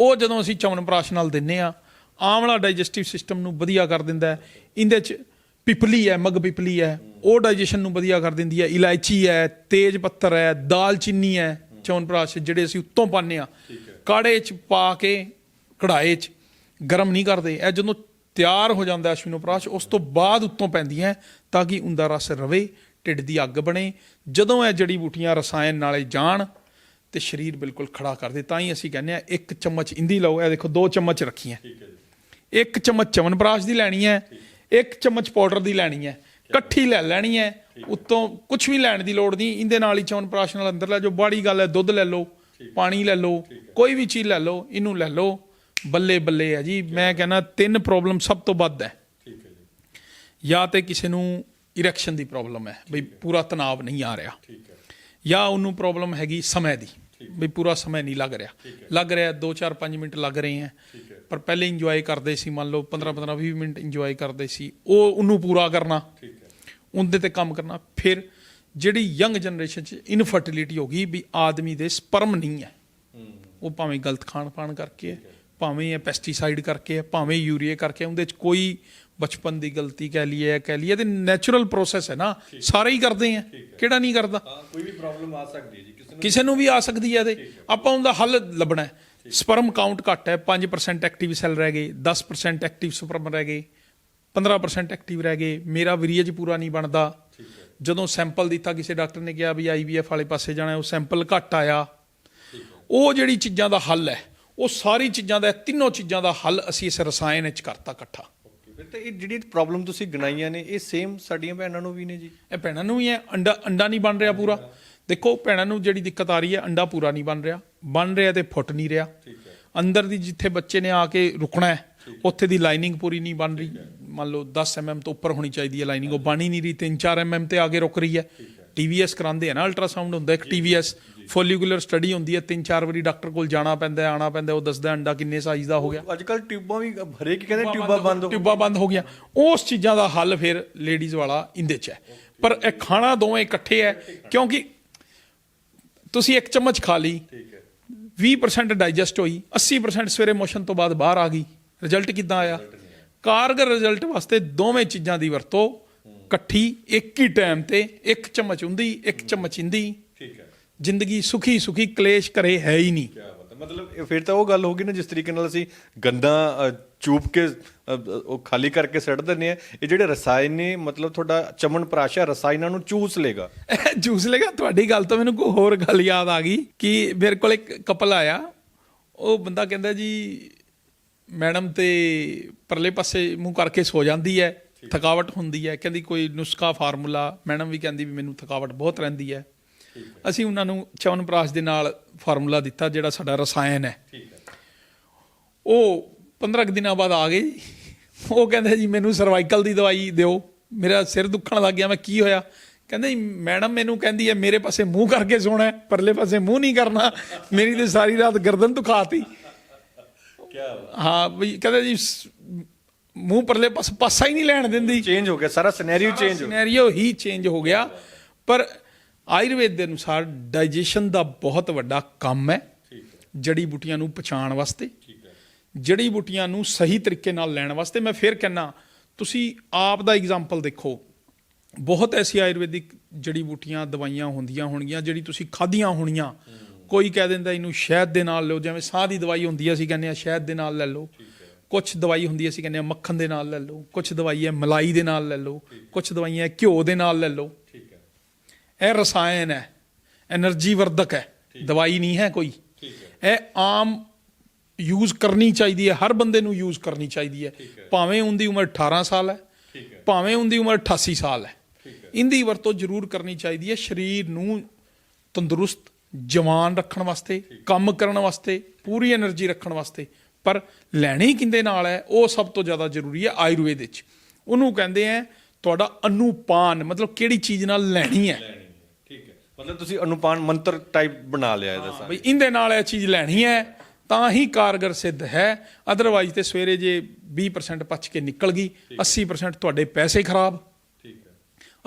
S2: ਉਹ ਜਦੋਂ ਅਸੀਂ ਚਵਨਪ੍ਰਾਸ਼ ਨਾਲ ਦਿੰਨੇ ਆ ਆਮਲਾ ਡਾਈਜੈਸਟਿਵ ਸਿਸਟਮ ਨੂੰ ਵਧੀਆ ਕਰ ਦਿੰਦਾ ਇਹਦੇ ਚ ਪਿਪਲੀ ਹੈ ਮਗ ਪਿਪਲੀ ਹੈ। ਉਹ ਡਾਈਜੈਸ਼ਨ ਨੂੰ ਵਧੀਆ ਕਰ ਦਿੰਦੀ ਹੈ। ਇਲਾਇਚੀ ਹੈ ਤੇਜ ਪੱਤਰ ਹੈ ਦਾਲਚੀਨੀ ਹੈ। ਚਵਨਪ੍ਰਾਸ਼ ਜਿਹੜੇ ਅਸੀਂ ਉੱਤੋਂ ਪਾਉਂਦੇ ਆ ਕਾੜੇ ਚ ਪਾ ਕੇ ਕੜਾਏ ਚ ਗਰਮ ਨਹੀਂ ਕਰਦੇ। ਇਹ ਜਦੋਂ ਤਿਆਰ ਹੋ ਜਾਂਦਾ ਅਸ਼ਵਿਨੋਪਰਾਸ਼ ਉਸ ਤੋਂ ਬਾਅਦ ਉੱਤੋਂ ਪੈਂਦੀਆਂ ਤਾਂ ਕਿ ਉਹਦਾ ਰਸ ਰਵੇ ਢਿੱਡ ਦੀ ਅੱਗ ਬਣੇ। ਜਦੋਂ ਇਹ ਜੜੀ ਬੂਟੀਆਂ ਰਸਾਇਣ ਨਾਲੇ ਜਾਣ ਤੇ ਸਰੀਰ ਬਿਲਕੁਲ ਖੜਾ ਕਰ ਦੇ ਤਾਂ ਹੀ ਅਸੀਂ ਕਹਿੰਦੇ ਆ ਇੱਕ ਚਮਚ ਇੰਦੀ ਲਓ। ਇਹ ਦੇਖੋ ਦੋ ਚਮਚ ਰੱਖੀਆਂ।
S1: ਠੀਕ ਹੈ ਜੀ।
S2: ਇੱਕ ਚਮਚ ਚਵਨਪ੍ਰਾਸ਼ ਦੀ ਲੈਣੀ ਹੈ ਇੱਕ ਚਮਚ ਪਾਊਡਰ ਦੀ ਲੈਣੀ ਹੈ। ਇਕੱਠੀ ਲੈ ਲੈਣੀ ਹੈ ਉੱਤੋਂ ਕੁਝ ਵੀ ਲੈਣ ਦੀ ਲੋੜ ਨਹੀਂ। ਇਹਦੇ ਨਾਲ ਹੀ ਚਵਨਪ੍ਰਾਸ਼ ਨਾਲ ਅੰਦਰ ਲੈ ਜੋ ਬਾੜੀ ਗੱਲ ਹੈ ਦੁੱਧ ਲੈ ਲਓ। ਪਾਣੀ ਲੈ ਲਓ ਕੋਈ ਵੀ ਚੀਜ਼ ਲੈ ਲਓ ਇਹਨੂੰ ਲੈ ਲਓ ਬੱਲੇ ਬੱਲੇ ਹੈ ਜੀ। ਮੈਂ ਕਹਿੰਦਾ ਤਿੰਨ ਪ੍ਰੋਬਲਮ ਸਭ ਤੋਂ ਵੱਧ ਹੈ।
S1: ਠੀਕ ਹੈ ਜੀ।
S2: ਜਾਂ ਤੇ ਕਿਸੇ ਨੂੰ ਇਰੈਕਸ਼ਨ ਦੀ ਪ੍ਰੋਬਲਮ ਹੈ ਬਈ ਪੂਰਾ ਤਣਾਅ ਨਹੀਂ ਆ ਰਿਹਾ।
S1: ਠੀਕ ਹੈ।
S2: ਜਾਂ ਉਹਨੂੰ ਪ੍ਰੋਬਲਮ ਹੈਗੀ ਸਮੇਂ ਦੀ ਬਈ ਪੂਰਾ ਸਮੇਂ ਨਹੀਂ ਲੱਗ ਰਿਹਾ। ਲੱਗ ਰਿਹਾ 2 4 5 ਮਿੰਟ ਲੱਗ ਰਹੇ
S1: ਹੈ।
S2: ਪਰ ਪਹਿਲੇ ਇੰਜੋਏ ਕਰਦੇ ਸੀ ਮੰਨ ਲਓ 15 15 20 ਮਿੰਟ ਇੰਜੋਏ ਕਰਦੇ ਸੀ ਉਹ ਉਹਨੂੰ ਪੂਰਾ ਕਰਨਾ।
S1: ਠੀਕ ਹੈ।
S2: ਉਹਦੇ ਤੇ ਕੰਮ ਕਰਨਾ। ਫਿਰ ਜਿਹੜੀ ਯੰਗ ਜਨਰੇਸ਼ਨ 'ਚ ਇਨਫਰਟੀਲਿਟੀ ਹੋ ਗਈ ਵੀ ਆਦਮੀ ਦੇ ਸਪਰਮ ਨਹੀਂ ਹੈ। ਉਹ ਭਾਵੇਂ ਗਲਤ ਖਾਣ ਪਾਣ ਕਰਕੇ ਹੈ ਭਾਵੇਂ ਇਹ ਪੈਸਟੀਸਾਈਡ ਕਰਕੇ ਹੈ ਭਾਵੇਂ ਯੂਰੀਆ ਕਰਕੇ ਉਹਦੇ 'ਚ ਕੋਈ ਬਚਪਨ ਦੀ ਗਲਤੀ ਕਹਿ ਲਈਏ ਕਹਿ ਲਈਏ ਤੇ ਨੈਚੁਰਲ ਪ੍ਰੋਸੈਸ ਹੈ ਨਾ। ਸਾਰੇ ਹੀ ਕਰਦੇ ਆ ਕਿਹੜਾ ਨਹੀਂ ਕਰਦਾ?
S1: ਕੋਈ ਵੀ ਪ੍ਰੋਬਲਮ ਆ ਸਕਦੀ ਹੈ ਜੀ ਕਿਸੇ
S2: ਕਿਸੇ ਨੂੰ ਵੀ ਆ ਸਕਦੀ ਹੈ ਇਹਦੇ। ਆਪਾਂ ਉਹਦਾ ਹੱਲ ਲੱਭਣਾ ਹੈ। ਸਪਰਮ ਕਾਊਂਟ ਘੱਟ ਹੈ 5% ਐਕਟਿਵ ਸੈੱਲ ਰਹਿ ਗਏ 10% ਐਕਟਿਵ ਸਪਰਮ ਰਹਿ ਗਏ। 15% ਐਕਟਿਵ ਰਹਿ ਗਏ। ਮੇਰਾ ਵੀਰੀਅਜ ਪੂਰਾ ਨਹੀਂ ਬਣਦਾ। ਜਦੋਂ ਸੈਂਪਲ ਦਿੱਤਾ ਕਿਸੇ ਡਾਕਟਰ ਨੇ ਕਿਹਾ ਵੀ ਆਈਵੀਐਫ ਵਾਲੇ ਪਾਸੇ ਜਾਣਾ ਉਹ ਸੈਂਪਲ ਘੱਟ ਆਇਆ। ਉਹ ਜਿਹੜੀ ਚੀਜ਼ਾਂ ਦਾ ਹੱਲ ਹੈ ਉਹ ਸਾਰੀ ਚੀਜ਼ਾਂ ਦਾ ਤਿੰਨੋਂ ਚੀਜ਼ਾਂ ਦਾ ਹੱਲ ਅਸੀਂ ਇਸ ਰਸਾਇਣ ਵਿੱਚ ਕਰਤਾ ਇਕੱਠਾ।
S1: ਤਾਂ ਇਹ ਜਿਹੜੀ ਪ੍ਰੋਬਲਮ ਤੁਸੀਂ ਗਿਣਾਈਆਂ ਨੇ ਇਹ ਸੇਮ ਸਾਡੀਆਂ ਭੈਣਾਂ ਨੂੰ ਵੀ ਨੇ ਜੀ?
S2: ਇਹ ਭੈਣਾਂ ਨੂੰ ਵੀ ਹੈ। ਅੰਡਾ ਅੰਡਾ ਨਹੀਂ ਬਣ ਰਿਹਾ ਪੂਰਾ। ਦੇਖੋ ਭੈਣਾਂ ਨੂੰ ਜਿਹੜੀ ਦਿੱਕਤ ਆ ਰਹੀ ਹੈ ਅੰਡਾ ਪੂਰਾ ਨਹੀਂ ਬਣ ਰਿਹਾ। ਬਣ ਰਿਹਾ ਤੇ ਫੁੱਟ ਨਹੀਂ ਰਿਹਾ। ਅੰਦਰ ਦੀ ਜਿੱਥੇ ਬੱਚੇ ਨੇ ਆ ਕੇ ਰੁਕਣਾ ਹੈ ਉੱਥੇ ਦੀ ਲਾਈਨਿੰਗ ਪੂਰੀ ਨਹੀਂ ਬਣ ਰਹੀ। ਮੰਨ ਲਓ 10 ਐਮਐਮ ਤੋਂ ਉੱਪਰ ਹੋਣੀ ਚਾਹੀਦੀ ਹੈ ਲਾਈਨਿੰਗ ਉਹ ਬਣ ਹੀ ਨਹੀਂ ਰਹੀ। 3-4 ਐਮਐਮ ਤੇ ਆ ਕੇ ਰੁਕ ਰਹੀ ਹੈ। ਟੀਵੀਐਸ ਕਰਾਉਂਦੇ ਆ ਨਾ ਅਲਟਰਾਸਾਊਂਡ ਹੁੰਦਾ ਇੱਕ ਟੀਵੀਐਸ ਫੋਲੀਕੂਲਰ ਸਟੱਡੀ ਹੁੰਦੀ ਹੈ। ਤਿੰਨ ਚਾਰ ਵਾਰੀ ਡਾਕਟਰ ਕੋਲ ਜਾਣਾ ਪੈਂਦਾ ਆਣਾ ਪੈਂਦਾ ਉਹ ਦੱਸਦਾ ਅੰਡਾ ਕਿੰਨੇ ਸਾਈਜ਼ ਦਾ ਹੋ ਗਿਆ।
S1: ਅੱਜ ਕੱਲ ਟਿਊਬਾਂ ਵੀ ਹਰੇਕ ਕਹਿੰਦੇ ਟਿਊਬਾਂ ਬੰਦ ਹੋ
S2: ਟਿਊਬਾਂ ਬੰਦ ਹੋ ਗਿਆ ਉਸ ਚੀਜ਼ਾਂ ਦਾ ਹੱਲ ਫਿਰ ਲੇਡੀਜ਼ ਵਾਲਾ ਇੰਦੇ ਚ ਹੈ। ਪਰ ਇਹ ਖਾਣਾ ਦੋਵੇਂ ਇਕੱਠੇ ਹੈ ਕਿਉਂਕਿ ਤੁਸੀਂ ਇੱਕ ਚਮਚ ਖਾ ਲਈ 20% ਡਾਈਜੈਸਟ ਹੋਈ 80% ਸਵੇਰੇ ਮੋਸ਼ਨ ਤੋਂ ਬਾਅਦ ਬਾਹਰ ਆ ਗਈ। ਰਿਜ਼ਲਟ ਕਿੱਦਾਂ ਆਇਆ? ਕਾਰਗਰ ਰਿਜ਼ਲਟ ਵਾਸਤੇ ਦੋਵੇਂ ਚੀਜ਼ਾਂ ਦੀ ਵਰਤੋਂ ਇਕੱਠੀ ਇੱਕ ਹੀ ਟਾਈਮ ਤੇ ਇੱਕ ਚਮਚ ਹੁੰਦੀ ਇੱਕ ਚਮਚ ਇੰਦੀ।
S1: ਠੀਕ ਹੈ।
S2: ਜ਼ਿੰਦਗੀ ਸੁਖੀ ਸੁਖੀ ਕਲੇਸ਼ ਕਰੇ ਹੈ ਹੀ ਨਹੀਂ।
S1: ਮਤਲਬ ਫਿਰ ਤਾਂ ਉਹ ਗੱਲ ਹੋ ਗਈ ਨਾ ਜਿਸ ਤਰੀਕੇ ਨਾਲ ਅਸੀਂ ਗੰਦਾ ਚੂਪ ਕੇ ਉਹ ਖਾਲੀ ਕਰਕੇ ਸੱਟ ਦਿੰਦੇ ਆ ਇਹ ਜਿਹੜੇ ਰਸਾਇਣ ਨੇ ਮਤਲਬ ਤੁਹਾਡਾ ਚਮਨ ਪ੍ਰਾਸ਼ਾ ਰਸਾਇਣਾਂ ਨੂੰ ਚੂਸ ਲੇਗਾ
S2: ਜੂਸ ਲੇਗਾ ਤੁਹਾਡੀ ਗੱਲ ਤੋਂ ਮੈਨੂੰ ਕੋਈ ਹੋਰ ਗੱਲ ਯਾਦ ਆ ਗਈ ਕਿ ਮੇਰੇ ਕੋਲ ਇੱਕ ਕਪਲ ਆਇਆ। ਉਹ ਬੰਦਾ ਕਹਿੰਦਾ ਜੀ ਮੈਡਮ ਤੇ ਪਰਲੇ ਪਾਸੇ ਮੂੰਹ ਕਰਕੇ ਸੋ ਜਾਂਦੀ ਹੈ ਥਕਾਵਟ ਹੁੰਦੀ ਹੈ ਕਹਿੰਦੀ ਕੋਈ ਨੁਸਖਾ ਫਾਰਮੂਲਾ ਮੈਡਮ ਵੀ ਕਹਿੰਦੀ ਵੀ ਮੈਨੂੰ ਥਕਾਵਟ ਬਹੁਤ ਰਹਿੰਦੀ ਹੈ। ਅਸੀਂ ਉਹਨਾਂ ਨੂੰ ਚਵਨਪ੍ਰਾਸ਼ ਦੇ ਨਾਲ ਫਾਰਮੂਲਾ ਦਿੱਤਾ ਜਿਹੜਾ ਸਾਡਾ ਰਸਾਇਣ ਹੈ। ਉਹ 15 ਕੁ ਦਿਨਾਂ ਬਾਅਦ ਆ ਗਏ। ਉਹ ਕਹਿੰਦੇ ਜੀ ਮੈਨੂੰ ਸਰਵਾਈਕਲ ਦੀ ਦਵਾਈ ਦਿਓ। ਮੇਰਾ ਸਿਰ ਦੁਖਣ ਲੱਗ ਗਿਆ ਮੈਂ ਕੀ ਹੋਇਆ? ਕਹਿੰਦੇ ਜੀ ਮੈਡਮ ਮੈਨੂੰ ਕਹਿੰਦੀ ਹੈ ਮੇਰੇ ਪਾਸੇ ਮੂੰਹ ਕਰਕੇ ਸੋਣਾ ਪਰਲੇ ਪਾਸੇ ਮੂੰਹ ਨਹੀਂ ਕਰਨਾ। ਮੇਰੀ ਤੇ ਸਾਰੀ ਰਾਤ ਗਰਦਨ ਦੁਖਾਤੀ। ਹਾਂ ਵੀ ਕਹਿੰਦੇ ਜੀ ਸ- ਮੂੰਹ ਪਰਲੇ ਪਾਸੇ ਪਾਸਾ ਹੀ ਨਹੀਂ ਲੈਣ ਦਿੰਦੀ।
S1: ਚੇਂਜ ਹੋ ਗਿਆ ਸਾਰਾ ਸਿਨੈਰੀਓ ਚੇਂਜ ਹੋ
S2: ਸਿਨੈਰੀਓ ਹੀ ਚੇਂਜ ਹੋ ਗਿਆ। ਪਰ ਆਯੁਰਵੇਦ ਦੇ ਅਨੁਸਾਰ ਡਾਈਜੈਸ਼ਨ ਦਾ ਬਹੁਤ ਵੱਡਾ ਕੰਮ ਹੈ।
S1: ਠੀਕ ਹੈ।
S2: ਜੜੀ ਬੂਟੀਆਂ ਨੂੰ ਪਛਾਣ ਵਾਸਤੇ।
S1: ਠੀਕ ਹੈ।
S2: ਜੜੀ ਬੂਟੀਆਂ ਨੂੰ ਸਹੀ ਤਰੀਕੇ ਨਾਲ ਲੈਣ ਵਾਸਤੇ। ਮੈਂ ਫਿਰ ਕਹਿੰਨਾ ਤੁਸੀਂ ਆਪ ਦਾ ਐਗਜ਼ਾਮਪਲ ਦੇਖੋ। ਬਹੁਤ ਐਸੀ ਆਯੁਰਵੈਦਿਕ ਜੜੀ ਬੂਟੀਆਂ ਦਵਾਈਆਂ ਹੁੰਦੀਆਂ ਹੋਣਗੀਆਂ ਜਿਹੜੀ ਤੁਸੀਂ ਖਾਧੀਆਂ ਹੋਣੀਆਂ। ਕੋਈ ਕਹਿ ਦਿੰਦਾ ਇਹਨੂੰ ਸ਼ਹਿਦ ਦੇ ਨਾਲ ਲਓ ਜਿਵੇਂ ਸਾਹ ਦੀ ਦਵਾਈ ਹੁੰਦੀ ਹੈ ਅਸੀਂ ਕਹਿੰਦੇ ਆ ਸ਼ਹਿਦ ਦੇ ਨਾਲ ਲੈ ਲਓ। ਕੁਝ ਦਵਾਈ ਹੁੰਦੀ ਹੈ ਅਸੀਂ ਕਹਿੰਦੇ ਆ ਮੱਖਣ ਦੇ ਨਾਲ ਲੈ ਲਓ ਕੁਝ ਦਵਾਈ ਹੈ ਮਲਾਈ ਦੇ ਨਾਲ ਲੈ ਲਓ ਕੁਝ ਦਵਾਈਆਂ ਘਿਓ ਦੇ ਨਾਲ ਲੈ ਲਓ।
S1: ਠੀਕ ਹੈ।
S2: ਇਹ ਰਸਾਇਣ ਹੈ એનર્ਜੀ ਵਰਧਕ ਹੈ। ਦਵਾਈ ਨਹੀਂ ਹੈ ਕੋਈ। ਇਹ ਆਮ ਯੂਜ਼ ਕਰਨੀ ਚਾਹੀਦੀ ਹੈ ਹਰ ਬੰਦੇ ਨੂੰ ਯੂਜ਼ ਕਰਨੀ ਚਾਹੀਦੀ ਹੈ। ਭਾਵੇਂ ਉਹਦੀ ਉਮਰ 18 ਸਾਲ ਹੈ ਭਾਵੇਂ ਉਹਦੀ ਉਮਰ 88 ਸਾਲ ਹੈ। ਇੰਦੀ ਵਰਤੋਂ ਜ਼ਰੂਰ ਕਰਨੀ ਚਾਹੀਦੀ ਹੈ ਸਰੀਰ ਨੂੰ ਤੰਦਰੁਸਤ ਜਵਾਨ ਰੱਖਣ ਵਾਸਤੇ ਕੰਮ ਕਰਨ ਵਾਸਤੇ ਪੂਰੀ એનર્ਜੀ ਰੱਖਣ ਵਾਸਤੇ। ਪਰ ਲੈਣੀ ਕਿੰਦੇ ਨਾਲ ਹੈ ਉਹ ਸਭ ਤੋਂ ਜ਼ਿਆਦਾ ਜ਼ਰੂਰੀ ਹੈ ਆਯੁਰਵੇਦ ਵਿੱਚ। ਉਹਨੂੰ ਕਹਿੰਦੇ ਆ ਤੁਹਾਡਾ ਅਨੁਪਾਨ ਮਤਲਬ ਕਿਹੜੀ ਚੀਜ਼ ਨਾਲ ਲੈਣੀ ਹੈ?
S1: ਠੀਕ ਹੈ। ਮਤਲਬ ਤੁਸੀਂ ਅਨੁਪਾਨ ਮੰਤਰ ਟਾਈਪ ਬਣਾ ਲਿਆ ਇਹਦਾ ਸਾਰਾ
S2: ਬਈ ਇਹਦੇ ਨਾਲ ਇਹ ਚੀਜ਼ ਲੈਣੀ ਹੈ ਤਾਂ ਹੀ ਕਾਰਗਰ ਸਿੱਧ ਹੈ। ਅਦਰਵਾਈਜ਼ ਤੇ ਸਵੇਰੇ ਜੇ 20% ਪੱਛ ਕੇ ਨਿਕਲ ਗਈ 80% ਤੁਹਾਡੇ ਪੈਸੇ ਖਰਾਬ।
S1: ਠੀਕ ਹੈ।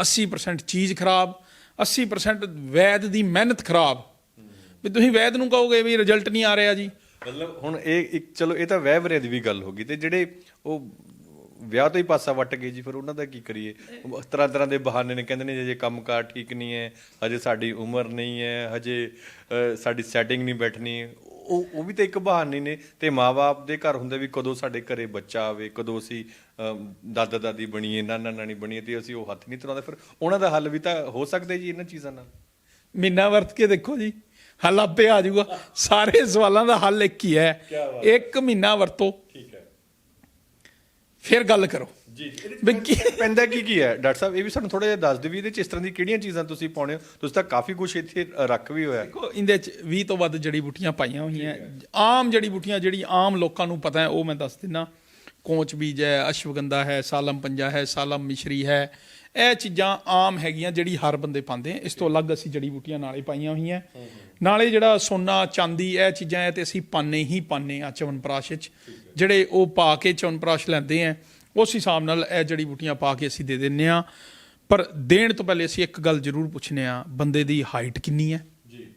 S2: 80% ਚੀਜ਼ ਖਰਾਬ 80% ਵੈਦ ਦੀ ਮਿਹਨਤ ਖਰਾਬ। ਵੀ ਤੁਸੀਂ ਵੈਦ ਨੂੰ ਕਹੋਗੇ ਵੀ ਰਿਜ਼ਲਟ ਨਹੀਂ ਆ ਰਿਹਾ ਜੀ।
S1: ਮਤਲਬ ਹੁਣ ਇਹ ਇੱਕ ਚਲੋ ਇਹ ਤਾਂ ਵਹਿ ਵਰੇ ਦੀ ਵੀ ਗੱਲ ਹੋ ਗਈ ਤੇ ਜਿਹੜੇ ਉਹ ਵਿਆਹ ਤੋਂ ਹੀ ਪਾਸਾ ਵੱਟ ਗਏ ਜੀ ਫਿਰ ਉਹਨਾਂ ਦਾ ਕੀ ਕਰੀਏ? ਤਰ੍ਹਾਂ ਤਰ੍ਹਾਂ ਦੇ ਬਹਾਨੇ ਨੇ ਕਹਿੰਦੇ ਨੇ ਜੇ ਕੰਮਕਾਰ ਠੀਕ ਨਹੀਂ ਹੈ ਹਜੇ ਸਾਡੀ ਉਮਰ ਨਹੀਂ ਹੈ ਹਜੇ ਸਾਡੀ ਸੈਟਿੰਗ ਨਹੀਂ ਬੈਠਣੀ ਉਹ ਉਹ ਵੀ ਤਾਂ ਇੱਕ ਬਹਾਨੇ ਨੇ ਤੇ ਮਾਪੇ ਦੇ ਘਰ ਹੁੰਦੇ ਵੀ ਕਦੋਂ ਸਾਡੇ ਘਰੇ ਬੱਚਾ ਆਵੇ ਕਦੋਂ ਅਸੀਂ ਦਾਦਾ ਦਾਦੀ ਬਣੀਏ ਨਾਨਾ ਨਾਨੀ ਬਣੀਏ ਤੇ ਅਸੀਂ ਉਹ ਹੱਥ ਨਹੀਂ ਤੁਰਾਉਂਦੇ ਫਿਰ ਉਹਨਾਂ ਦਾ ਹੱਲ ਵੀ ਤਾਂ ਹੋ ਸਕਦਾ ਜੀ ਇਹਨਾਂ ਚੀਜ਼ਾਂ ਨਾਲ।
S2: ਮਹੀਨਾ ਵਰਤ ਕੇ ਦੇਖੋ ਜੀ। ਹੱਲ ਆਪੇ ਆ ਜਾਊਗਾ। ਸਾਰੇ ਸਵਾਲਾਂ ਦਾ ਹੱਲ ਇੱਕ ਹੀ ਹੈ। ਇੱਕ ਮਹੀਨਾ ਵਰਤੋ।
S1: ਠੀਕ ਹੈ।
S2: ਫਿਰ ਗੱਲ ਕਰੋ।
S1: ਜੀ ਪੈਂਦਾ ਕੀ ਕੀ ਹੈ? ਡਾਕਟਰ ਸਾਹਿਬ ਇਹ ਵੀ ਸਾਨੂੰ ਥੋੜਾ ਜਿਹਾ ਦੱਸ ਦਿਓ ਵੀ ਇਹਦੇ ਚ ਇਸ ਤਰ੍ਹਾਂ ਦੀ ਕਿਹੜੀਆਂ ਚੀਜ਼ਾਂ ਤੁਸੀਂ ਪਾਉਣੇ ਹੋ? ਤੁਸੀਂ ਤਾਂ ਕਾਫੀ ਕੁਝ ਇੱਥੇ ਰੱਖ ਵੀ ਹੋਇਆ।
S2: ਦੇਖੋ ਇਹਦੇ ਚ 20 ਤੋਂ ਵੱਧ ਜੜੀ ਬੂਟੀਆਂ ਪਾਈਆਂ ਹੋਈਆਂ। ਆਮ ਜੜੀ ਬੂਟੀਆਂ ਜਿਹੜੀ ਆਮ ਲੋਕਾਂ ਨੂੰ ਪਤਾ ਹੈ ਉਹ ਮੈਂ ਦੱਸ ਦਿੰਨਾ ਕੋਚ ਬੀਜ ਹੈ ਅਸ਼ਵਗੰਧਾ ਹੈ ਸਾਲਮ ਪੰਜਾ ਹੈ ਸਾਲਮ ਮਿਸ਼ਰੀ ਹੈ। ਇਹ ਚੀਜ਼ਾਂ ਆਮ ਹੈਗੀਆਂ ਜਿਹੜੀ ਹਰ ਬੰਦੇ ਪਾਉਂਦੇ ਇਸ ਤੋਂ ਅਲੱਗ ਅਸੀਂ ਜੜੀ ਬੂਟੀਆਂ ਨਾਲੇ ਪਾਈਆਂ ਹੋਈਆਂ। ਨਾਲੇ ਜਿਹੜਾ ਸੋਨਾ ਚਾਂਦੀ ਇਹ ਚੀਜ਼ਾਂ ਇਹ ਤੇ ਅਸੀਂ ਪਾਣੇ ਹੀ ਪਾਣੇ ਆ ਚਵਨਪ੍ਰਾਸ਼ ਵਿੱਚ। ਜਿਹੜੇ ਉਹ ਪਾ ਕੇ ਚਵਨਪ੍ਰਾਸ਼ ਲੈਂਦੇ ਆ ਉਸ ਹਿਸਾਬ ਨਾਲ ਇਹ ਜੜੀ ਬੂਟੀਆਂ ਪਾ ਕੇ ਅਸੀਂ ਦੇ ਦਿੰਨੇ ਆ। ਪਰ ਦੇਣ ਤੋਂ ਪਹਿਲੇ ਅਸੀਂ ਇੱਕ ਗੱਲ ਜ਼ਰੂਰ ਪੁੱਛਨੇ ਆ ਬੰਦੇ ਦੀ ਹਾਈਟ ਕਿੰਨੀ ਹੈ?
S1: ਜੀ।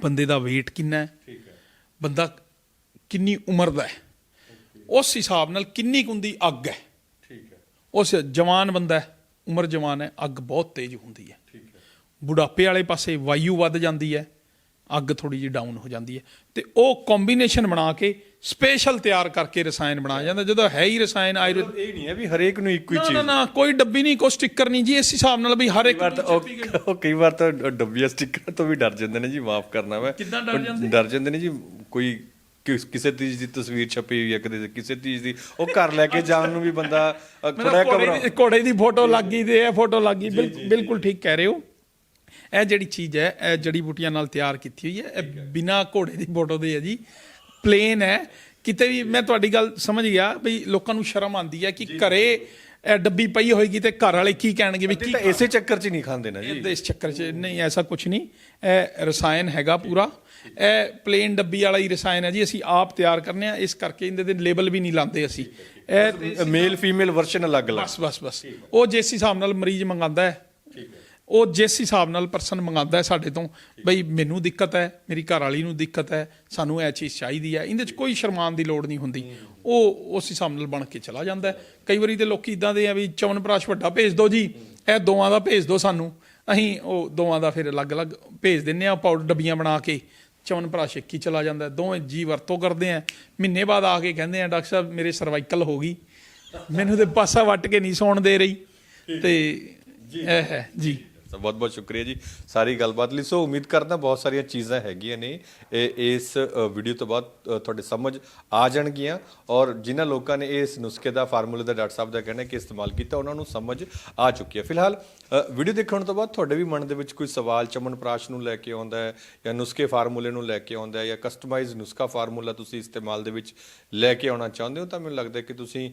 S2: ਬੰਦੇ ਦਾ weight ਕਿੰਨਾ ਹੈ?
S1: ਠੀਕ ਹੈ।
S2: ਬੰਦਾ ਕਿੰਨੀ ਉਮਰ ਦਾ ਹੈ? ਉਸ ਹਿਸਾਬ ਨਾਲ ਕਿੰਨੀ ਕੁ ਹੁੰਦੀ ਅੱਗ ਹੈ।
S1: ਠੀਕ ਹੈ।
S2: ਉਸ ਜਵਾਨ ਬੰਦਾ ਹੈ ਉਮਰ ਜਵਾਨ ਹੈ ਅੱਗ ਬਹੁਤ ਤੇਜ਼ ਹੁੰਦੀ ਹੈ।
S1: ਠੀਕ ਹੈ।
S2: ਬੁਢਾਪੇ ਵਾਲੇ ਪਾਸੇ ਵਾਯੂ ਵੱਧ ਜਾਂਦੀ ਹੈ ਅੱਗ ਥੋੜੀ ਜਿਹੀ ਡਾਊਨ ਹੋ ਜਾਂਦੀ ਹੈ। ਤੇ ਉਹ ਕੰਬੀਨੇਸ਼ਨ ਬਣਾ ਕੇ ਸਪੈਸ਼ਲ ਤਿਆਰ ਕਰਕੇ ਰਸਾਇਣ ਬਣਾਇਆ ਜਾਂਦਾ ਜਦੋਂ ਹੈ ਹੀ ਰਸਾਇਣ ਆਯੁਰਵੇਦ
S1: ਇਹ ਨਹੀਂ ਹੈ ਵੀ ਹਰੇਕ ਨੂੰ ਇੱਕੋ ਹੀ
S2: ਨਾ
S1: ਚੀਜ਼।
S2: ਨਾ ਨਾ ਕੋਈ ਡੱਬੀ ਨਹੀਂ ਕੋਈ ਸਟicker ਨਹੀਂ ਜੀ ਇਸ ਹਿਸਾਬ ਨਾਲ ਵੀ ਹਰ
S1: ਕਈ
S2: ਇੱਕ
S1: ਵਾਰ ਤਾਂ ਉਹ
S2: ਛਾਪੀ ਗਈ।
S1: ਉਹ ਕਈ ਵਾਰ ਤਾਂ ਡੱਬੀਆਂ ਸਟicker ਤੋਂ ਵੀ ਡਰ ਜਾਂਦੇ ਨੇ ਜੀ ਮਾਫ ਕਰਨਾ ਮੈਂ।
S2: ਕਿੱਦਾਂ? ਡਰ ਜਾਂਦੇ
S1: ਨੇ ਜੀ ਕੋਈ ਕਿਸ- ਕਿਸੇ ਚੀਜ਼ ਦੀ ਤਸਵੀਰ ਛਪੀ ਹੋਈ ਹੈ ਕਦੇ ਕਿਸੇ ਚੀਜ਼ ਦੀ ਉਹ ਘਰ ਲੈ ਕੇ ਜਾਣ ਨੂੰ ਵੀ ਬੰਦਾ ਥੋੜਾ ਘਬਰਾ
S2: ਘੋੜੇ ਦੀ- ਘੋੜੇ ਦੀ ਫੋਟੋ ਲੱਗ ਗਈ ਤੇ ਇਹ ਫੋਟੋ ਲੱਗ ਗਈ ਬਿਲ- ਬਿਲਕੁਲ ਠੀਕ ਕਹਿ ਰਹੇ ਹੋ। ਇਹ ਜਿਹੜੀ ਚੀਜ਼ ਹੈ ਇਹ ਜੜੀ ਬੂਟੀਆਂ ਨਾਲ ਤਿਆਰ ਕੀਤੀ ਹੋਈ ਹੈ। ਇਹ ਬਿਨਾ ਘੋੜੇ ਦੀ ਫੋਟੋ ਦੇ ਹੈ ਜੀ। ਪਲੇਨ ਹੈ। ਕਿਤੇ ਵੀ ਮੈਂ ਤੁਹਾਡੀ ਗੱਲ ਸਮਝ ਗਿਆ ਵੀ ਲੋਕਾਂ ਨੂੰ ਸ਼ਰਮ ਆਉਂਦੀ ਹੈ ਕਿ ਘਰੇ ਇਹ ਡੱਬੀ ਪਈ ਹੋਏਗੀ ਤੇ ਘਰ ਵਾਲੇ ਕੀ ਕਹਿਣਗੇ ਵੀ ਕੀ
S1: ਤਾਂ ਇਸੇ ਚੱਕਰ 'ਚ ਹੀ ਨਹੀਂ ਖਾਂਦੇ ਨਾ ਜੀ।
S2: ਇਸ ਚੱਕਰ 'ਚ ਨਹੀਂ ਐਸਾ ਕੁਝ ਨਹੀਂ। ਇਹ ਰਸਾਇਣ ਹੈਗਾ ਪੂਰਾ। ਇਹ ਪਲੇਨ ਡੱਬੀ ਵਾਲਾ ਹੀ ਰਸਾਇਣ ਹੈ ਜੀ ਅਸੀਂ ਆਪ ਤਿਆਰ ਕਰਨੇ ਆ ਇਸ ਕਰਕੇ ਇਹਦੇ ਤੇ ਲੇਬਲ ਵੀ ਨਹੀਂ ਲਾਉਂਦੇ ਅਸੀਂ। ਇਹ
S1: ਮੇਲ ਫੀਮੇਲ ਵਰਸ਼ਨ ਅਲੱਗ-ਅਲੱਗ।
S2: ਬਸ ਬਸ ਬਸ। ਉਹ ਜਿਸ ਹਿਸਾਬ ਨਾਲ ਮਰੀਜ਼ ਮੰਗਾਉਂਦਾ ਹੈ। ਉਹ ਜਿਸ ਹਿਸਾਬ ਨਾਲ ਪਰਸਨ ਮੰਗਾਉਂਦਾ ਹੈ ਸਾਡੇ ਤੋਂ ਬਈ ਮੈਨੂੰ ਦਿੱਕਤ ਹੈ ਮੇਰੀ ਘਰ ਵਾਲੀ ਨੂੰ ਦਿੱਕਤ ਹੈ ਸਾਨੂੰ ਇਹ ਚੀਜ਼ ਚਾਹੀਦੀ ਹੈ ਇਹਦੇ 'ਚ ਕੋਈ ਸ਼ਰਮਾਨ ਦੀ ਲੋੜ ਨਹੀਂ ਹੁੰਦੀ। ਉਹ ਉਸ ਹਿਸਾਬ ਨਾਲ ਬਣ ਕੇ ਚਲਾ ਜਾਂਦਾ ਹੈ। ਕਈ ਵਾਰੀ ਤੇ ਲੋਕੀ ਇਦਾਂ ਦੇ ਆ ਵੀ ਚਵਨਪ੍ਰਾਸ਼ ਵੱਡਾ ਭੇਜ ਦਿਓ ਜੀ ਇਹ ਦੋਵਾਂ ਦਾ ਭੇਜ ਦਿਓ ਸਾਨੂੰ। ਅਸੀਂ ਉਹ ਦੋਵਾਂ ਦਾ ਫਿਰ ਅਲੱਗ-ਅਲੱਗ ਭੇਜ ਦਿੰਨੇ ਆ ਪਾਊਡਰ ਡੱਬੀਆਂ ਬਣਾ ਕੇ ਚਵਨਪ੍ਰਾਸ਼ ਇੱਕ ਹੀ ਚਲਾ ਜਾਂਦਾ। ਦੋਵੇਂ ਜੀ ਵਰਤੋਂ ਕਰਦੇ ਆ। ਮਹੀਨੇ ਬਾਅਦ ਆ ਕੇ ਕਹਿੰਦੇ ਆ ਡਾਕਟਰ ਸਾਹਿਬ ਮੇਰੇ ਸਰਵਾਈਕਲ ਹੋ ਗਈ। ਮੈਨੂੰ ਤੇ ਪਾਸਾ ਵੱਟ ਕੇ ਨਹੀਂ ਸੌਣ ਦੇ ਰਹੀ। ਤੇ ਇਹ ਹੈ ਜੀ।
S1: ਸੋ ਬਹੁਤ ਬਹੁਤ ਸ਼ੁਕਰੀਆ ਜੀ ਸਾਰੀ ਗੱਲਬਾਤ ਲਈ। ਸੋ ਉਮੀਦ ਕਰਦਾ ਬਹੁਤ ਸਾਰੀਆਂ ਚੀਜ਼ਾਂ ਹੈਗੀਆਂ ਨੇ। ਇਹ ਇਸ ਵੀਡੀਓ ਤੋਂ ਬਾਅਦ ਤੁਹਾਡੇ ਸਮਝ ਆ ਜਾਣਗੀਆਂ। ਔਰ ਜਿਨ੍ਹਾਂ ਲੋਕਾਂ ਨੇ ਇਸ ਨੁਸਖੇ ਦਾ ਫਾਰਮੂਲੇ ਦਾ ਡਾਕਟਰ ਸਾਹਿਬ ਦਾ ਕਹਿਣਾ ਕਿ ਇਸਤੇਮਾਲ ਕੀਤਾ, ਉਹਨਾਂ ਨੂੰ ਸਮਝ ਆ ਚੁੱਕੀ ਹੈ। ਫਿਲਹਾਲ ਵੀਡੀਓ ਦੇਖਣ ਤੋਂ ਬਾਅਦ ਤੁਹਾਡੇ ਵੀ ਮਨ ਦੇ ਵਿੱਚ ਕੋਈ ਸਵਾਲ, ਚਮਨਪ੍ਰਾਸ਼ ਨੂੰ ਲੈ ਕੇ ਆਉਂਦਾ ਹੈ ਜਾਂ ਨੁਸਖੇ ਫਾਰਮੂਲੇ ਨੂੰ ਲੈ ਕੇ ਆਉਂਦਾ ਹੈ ਜਾਂ ਕਸਟਮਾਈਜ਼ ਨੁਸਖਾ ਫਾਰਮੂਲਾ ਤੁਸੀਂ ਇਸਤੇਮਾਲ ਦੇ ਵਿੱਚ ਲੈ ਕੇ ਆਉਣਾ ਚਾਹੁੰਦੇ ਹੋ, ਤਾਂ ਮੈਨੂੰ ਲੱਗਦਾ ਕਿ ਤੁਸੀਂ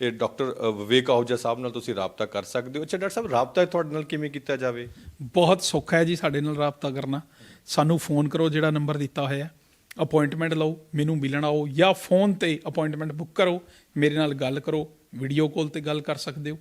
S1: ਇਹ ਡਾਕਟਰ ਵਿਵੇਕ ਆਹੂਜਾ ਸਾਹਿਬ ਨਾਲ ਤੁਸੀਂ ਰਾਬਤਾ ਕਰ ਸਕਦੇ ਹੋ। ਅੱਛਾ, ਡਾਕਟਰ ਸਾਹਿਬ, ਰਾਬਤਾ ਤੁਹਾਡੇ ਨਾਲ ਕਿਵੇਂ ਕੀਤਾ ਜਾਵੇ।
S2: ਬਹੁਤ ਸੌਖਾ ਹੈ ਜੀ ਸਾਡੇ ਨਾਲ ਰਾਬਤਾ ਕਰਨਾ। ਸਾਨੂੰ ਫੋਨ ਕਰੋ, ਜਿਹੜਾ ਨੰਬਰ ਦਿੱਤਾ ਹੋਇਆ ਹੈ। ਅਪਾਇੰਟਮੈਂਟ ਲਓ, ਮੈਨੂੰ ਮਿਲਣ ਆਓ ਜਾਂ ਫੋਨ ਤੇ ਅਪਾਇੰਟਮੈਂਟ ਬੁੱਕ ਕਰੋ। ਮੇਰੇ ਨਾਲ ਗੱਲ ਕਰੋ ਵੀਡੀਓ ਕਾਲ ਤੇ ਗੱਲ ਕਰ ਸਕਦੇ ਹੋ।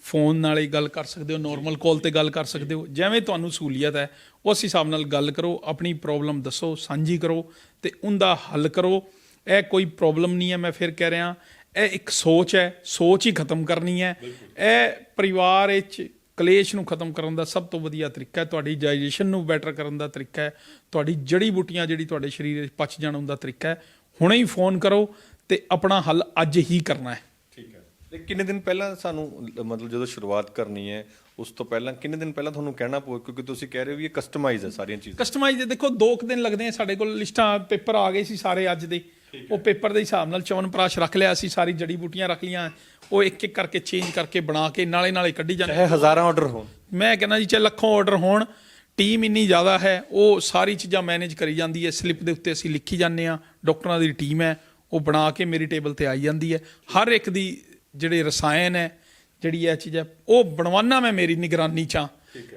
S2: ਫੋਨ ਨਾਲ ਹੀ ਗੱਲ ਕਰ ਸਕਦੇ ਹੋ ਨਾਰਮਲ ਕਾਲ ਤੇ ਗੱਲ ਕਰ ਸਕਦੇ ਹੋ। ਜਿਵੇਂ ਤੁਹਾਨੂੰ ਸਹੂਲੀਅਤ ਹੈ, ਉਸ ਹਿਸਾਬ ਨਾਲ ਗੱਲ ਕਰੋ, ਆਪਣੀ ਪ੍ਰੋਬਲਮ ਦੱਸੋ, ਸਾਂਝੀ ਕਰੋ ਤੇ ਉਹਦਾ ਹੱਲ ਕਰੋ। ਇਹ ਕੋਈ ਪ੍ਰੋਬਲਮ ਨਹੀਂ ਹੈ, ਮੈਂ ਫਿਰ ਕਹਿ ਰਿਹਾ, ਇਹ ਇੱਕ ਸੋਚ ਹੈ, ਸੋਚ ਹੀ ਖਤਮ ਕਰਨੀ ਹੈ। ਇਹ ਪਰਿਵਾਰ ਵਿੱਚ ਕਲੇਸ਼ ਨੂੰ ਖਤਮ ਕਰਨ ਦਾ ਸਭ ਤੋਂ ਵਧੀਆ ਤਰੀਕਾ ਹੈ। ਤੁਹਾਡੀ ਡਾਈਜੈਸ਼ਨ ਨੂੰ ਬੈਟਰ ਕਰਨ ਦਾ ਤਰੀਕਾ ਹੈ। ਤੁਹਾਡੀ ਜੜੀ ਬੂਟੀਆਂ ਜਿਹੜੀ ਤੁਹਾਡੇ ਸਰੀਰ ਵਿੱਚ ਪਚ ਜਾਣ ਦਾ ਤਰੀਕਾ ਹੈ। ਹੁਣੇ ਹੀ ਫੋਨ ਕਰੋ ਤੇ ਆਪਣਾ ਹੱਲ ਅੱਜ ਹੀ ਕਰਨਾ ਹੈ।
S1: ਠੀਕ ਹੈ। ਤੇ ਕਿੰਨੇ ਦਿਨ ਪਹਿਲਾਂ ਸਾਨੂੰ ਮਤਲਬ ਜਦੋਂ ਸ਼ੁਰੂਆਤ ਕਰਨੀ ਹੈ ਉਸ ਤੋਂ ਪਹਿਲਾਂ ਕਿੰਨੇ ਦਿਨ ਪਹਿਲਾਂ ਤੁਹਾਨੂੰ ਕਹਿਣਾ ਪਊ? ਕਿਉਂਕਿ ਤੁਸੀਂ ਕਹਿ ਰਹੇ ਹੋ ਵੀ ਇਹ ਕਸਟਮਾਈਜ਼ ਹੈ ਸਾਰੀਆਂ ਚੀਜ਼ਾਂ।
S2: ਕਸਟਮਾਈਜ਼ ਦੇ ਦੇਖੋ 2 ਦਿਨ ਲੱਗਦੇ ਆ ਸਾਡੇ ਕੋਲ ਲਿਸਟਾਂ ਪੇਪਰ ਆ ਗਏ ਸੀ ਸਾਰੇ ਅੱਜ ਦੇ। ਉਹ ਪੇਪਰ ਦੇ ਹਿਸਾਬ ਨਾਲ ਚਵਨਪ੍ਰਾਸ਼ ਰੱਖ ਲਿਆ ਸੀ ਸਾਰੀ ਜੜੀ ਬੂਟੀਆਂ ਰੱਖ ਲੀਆਂ ਉਹ ਇੱਕ ਇੱਕ ਕਰਕੇ ਚੇਂਜ ਕਰਕੇ ਬਣਾ ਕੇ ਨਾਲੇ ਨਾਲੇ ਕੱਢੀ ਜਾਂਦੇ
S1: ਚਾਹੇ ਹਜ਼ਾਰਾਂ ਆਰਡਰ ਹੋਣ।
S2: ਮੈਂ ਕਹਿੰਦਾ ਜੀ ਚਾਹੇ ਲੱਖੋਂ ਆਰਡਰ ਹੋਣ ਟੀਮ ਇੰਨੀ ਜ਼ਿਆਦਾ ਹੈ ਉਹ ਸਾਰੀ ਚੀਜ਼ਾਂ ਮੈਨੇਜ ਕਰੀ ਜਾਂਦੀ ਹੈ। ਸਲਿੱਪ ਦੇ ਉੱਤੇ ਅਸੀਂ ਲਿਖੀ ਜਾਂਦੇ ਆ ਡਾਕਟਰਾਂ ਦੀ ਟੀਮ ਹੈ ਉਹ ਬਣਾ ਕੇ ਮੇਰੀ ਟੇਬਲ ਤੇ ਆਈ ਜਾਂਦੀ ਹੈ। ਹਰ ਇੱਕ ਦੀ ਜਿਹੜੇ ਰਸਾਇਣ ਹੈ ਜਿਹੜੀ ਇਹ ਚੀਜ਼ ਹੈ ਉਹ ਬਣਵਾਨਾ ਮੈਂ ਮੇਰੀ ਨਿਗਰਾਨੀ ਚ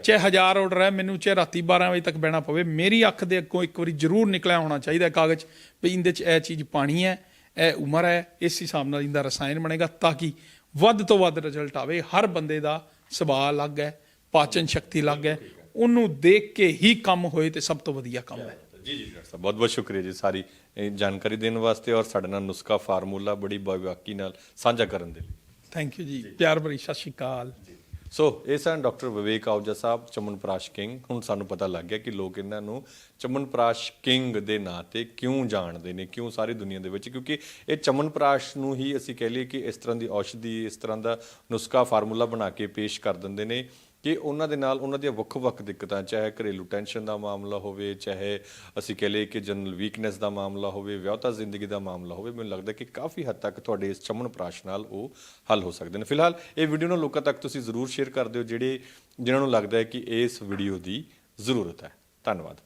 S2: ਚਾਹੇ ਹਜ਼ਾਰ ਆਰਡਰ ਹੈ ਮੈਨੂੰ ਚਾਹੇ ਰਾਤੀ 12 ਵਜੇ ਤੱਕ ਬਹਿਣਾ ਪਵੇ ਮੇਰੀ ਅੱਖ ਦੇ ਅੱਗੋਂ ਇੱਕ ਵਾਰੀ ਜ਼ਰੂਰ ਨਿਕਲਿਆ ਹੋਣਾ ਚਾਹੀਦਾ ਕਾਗਜ਼ ਵੀ ਇਹਦੇ ਚ ਇਹ ਚੀਜ਼ ਪਾਣੀ ਹੈ ਇਹ ਉਮਰ ਹੈ ਇਸ ਹਿਸਾਬ ਨਾਲ ਇਹਦਾ ਰਸਾਇਣ ਬਣੇਗਾ ਤਾਂ ਕਿ ਵੱਧ ਤੋਂ ਵੱਧ ਰਿਜ਼ਲਟ ਆਵੇ। ਹਰ ਬੰਦੇ ਦਾ ਸੁਭਾਅ ਅਲੱਗ ਹੈ ਪਾਚਨ ਸ਼ਕਤੀ ਅਲੱਗ ਹੈ ਉਹਨੂੰ ਦੇਖ ਕੇ ਹੀ ਕੰਮ ਹੋਏ ਤੇ ਸਭ ਤੋਂ ਵਧੀਆ ਕੰਮ ਹੈ।
S1: ਜੀ ਜੀ ਡਾਕਟਰ ਸਾਹਿਬ ਬਹੁਤ ਬਹੁਤ ਸ਼ੁਕਰੀਆ ਜੀ ਸਾਰੀ ਜਾਣਕਾਰੀ ਦੇਣ ਵਾਸਤੇ ਔਰ ਸਾਡੇ ਨਾਲ ਨੁਸਖਾ ਫਾਰਮੂਲਾ ਬੜੀ ਬਾਕੀ ਨਾਲ ਸਾਂਝਾ ਕਰਨ ਦੇ ਲਈ।
S2: ਥੈਂਕ ਯੂ ਜੀ ਪਿਆਰ ਭਰੀ ਸਤਿ ਸ਼੍ਰੀ ਅਕਾਲ।
S1: ਸੋ ਇਹ ਸਨ ਡਾਕਟਰ ਵਿਵੇਕ ਆਉਜਾ ਸਾਹਿਬ ਚਮਨਪ੍ਰਾਸ਼ ਕਿੰਗ ਹੁਣ ਸਾਨੂੰ ਪਤਾ ਲੱਗ ਗਿਆ ਕਿ ਲੋਕ ਇਹਨਾਂ ਨੂੰ ਚਮਨਪ੍ਰਾਸ਼ ਕਿੰਗ ਦੇ ਨਾਂ ਤੇ ਕਿਉਂ ਜਾਣਦੇ ਨੇ, ਕਿਉਂ ਸਾਰੀ ਦੁਨੀਆ ਦੇ ਵਿੱਚ? ਕਿਉਂਕਿ ਇਹ ਚਮਨਪ੍ਰਾਸ਼ ਨੂੰ ਹੀ ਅਸੀਂ ਕਹਿ ਲਈਏ ਕਿ ਇਸ ਤਰ੍ਹਾਂ ਦੀ ਔਸ਼ਧੀ, ਇਸ ਤਰ੍ਹਾਂ ਦਾ ਨੁਸਖਾ ਫਾਰਮੂਲਾ ਬਣਾ ਕੇ ਪੇਸ਼ ਕਰ ਦਿੰਦੇ ਨੇ। ਕਿ ਉਹਨਾਂ ਦੇ ਨਾਲ ਉਹਨਾਂ ਦੀਆਂ ਵੱਖ-ਵੱਖ ਦਿੱਕਤਾਂ, ਚਾਹੇ ਘਰੇਲੂ ਟੈਨਸ਼ਨ ਦਾ ਮਾਮਲਾ ਹੋਵੇ, ਚਾਹੇ ਅਸੀਂ ਕਹ ਲਈਏ ਕਿ ਜਨਰਲ ਵੀਕਨੈਸ ਦਾ ਮਾਮਲਾ ਹੋਵੇ, ਵਿਆਹਤਾ ਜ਼ਿੰਦਗੀ ਦਾ ਮਾਮਲਾ ਹੋਵੇ, ਮੈਨੂੰ ਲੱਗਦਾ ਕਿ ਕਾਫੀ ਹੱਦ ਤੱਕ ਤੁਹਾਡੇ ਇਸ ਚਮਨ ਪ੍ਰਾਸ਼ ਨਾਲ ਉਹ ਹੱਲ ਹੋ ਸਕਦੇ ਨੇ। ਫਿਲਹਾਲ ਇਹ ਵੀਡੀਓ ਨੂੰ ਲੋਕਾਂ ਤੱਕ ਤੁਸੀਂ ਜ਼ਰੂਰ ਸ਼ੇਅਰ ਕਰ ਦਿਓ, ਜਿਹੜੇ, ਜਿਨ੍ਹਾਂ ਨੂੰ ਲੱਗਦਾ ਹੈ ਕਿ ਇਸ ਵੀਡੀਓ ਦੀ ਜ਼ਰੂਰਤ ਹੈ। ਧੰਨਵਾਦ।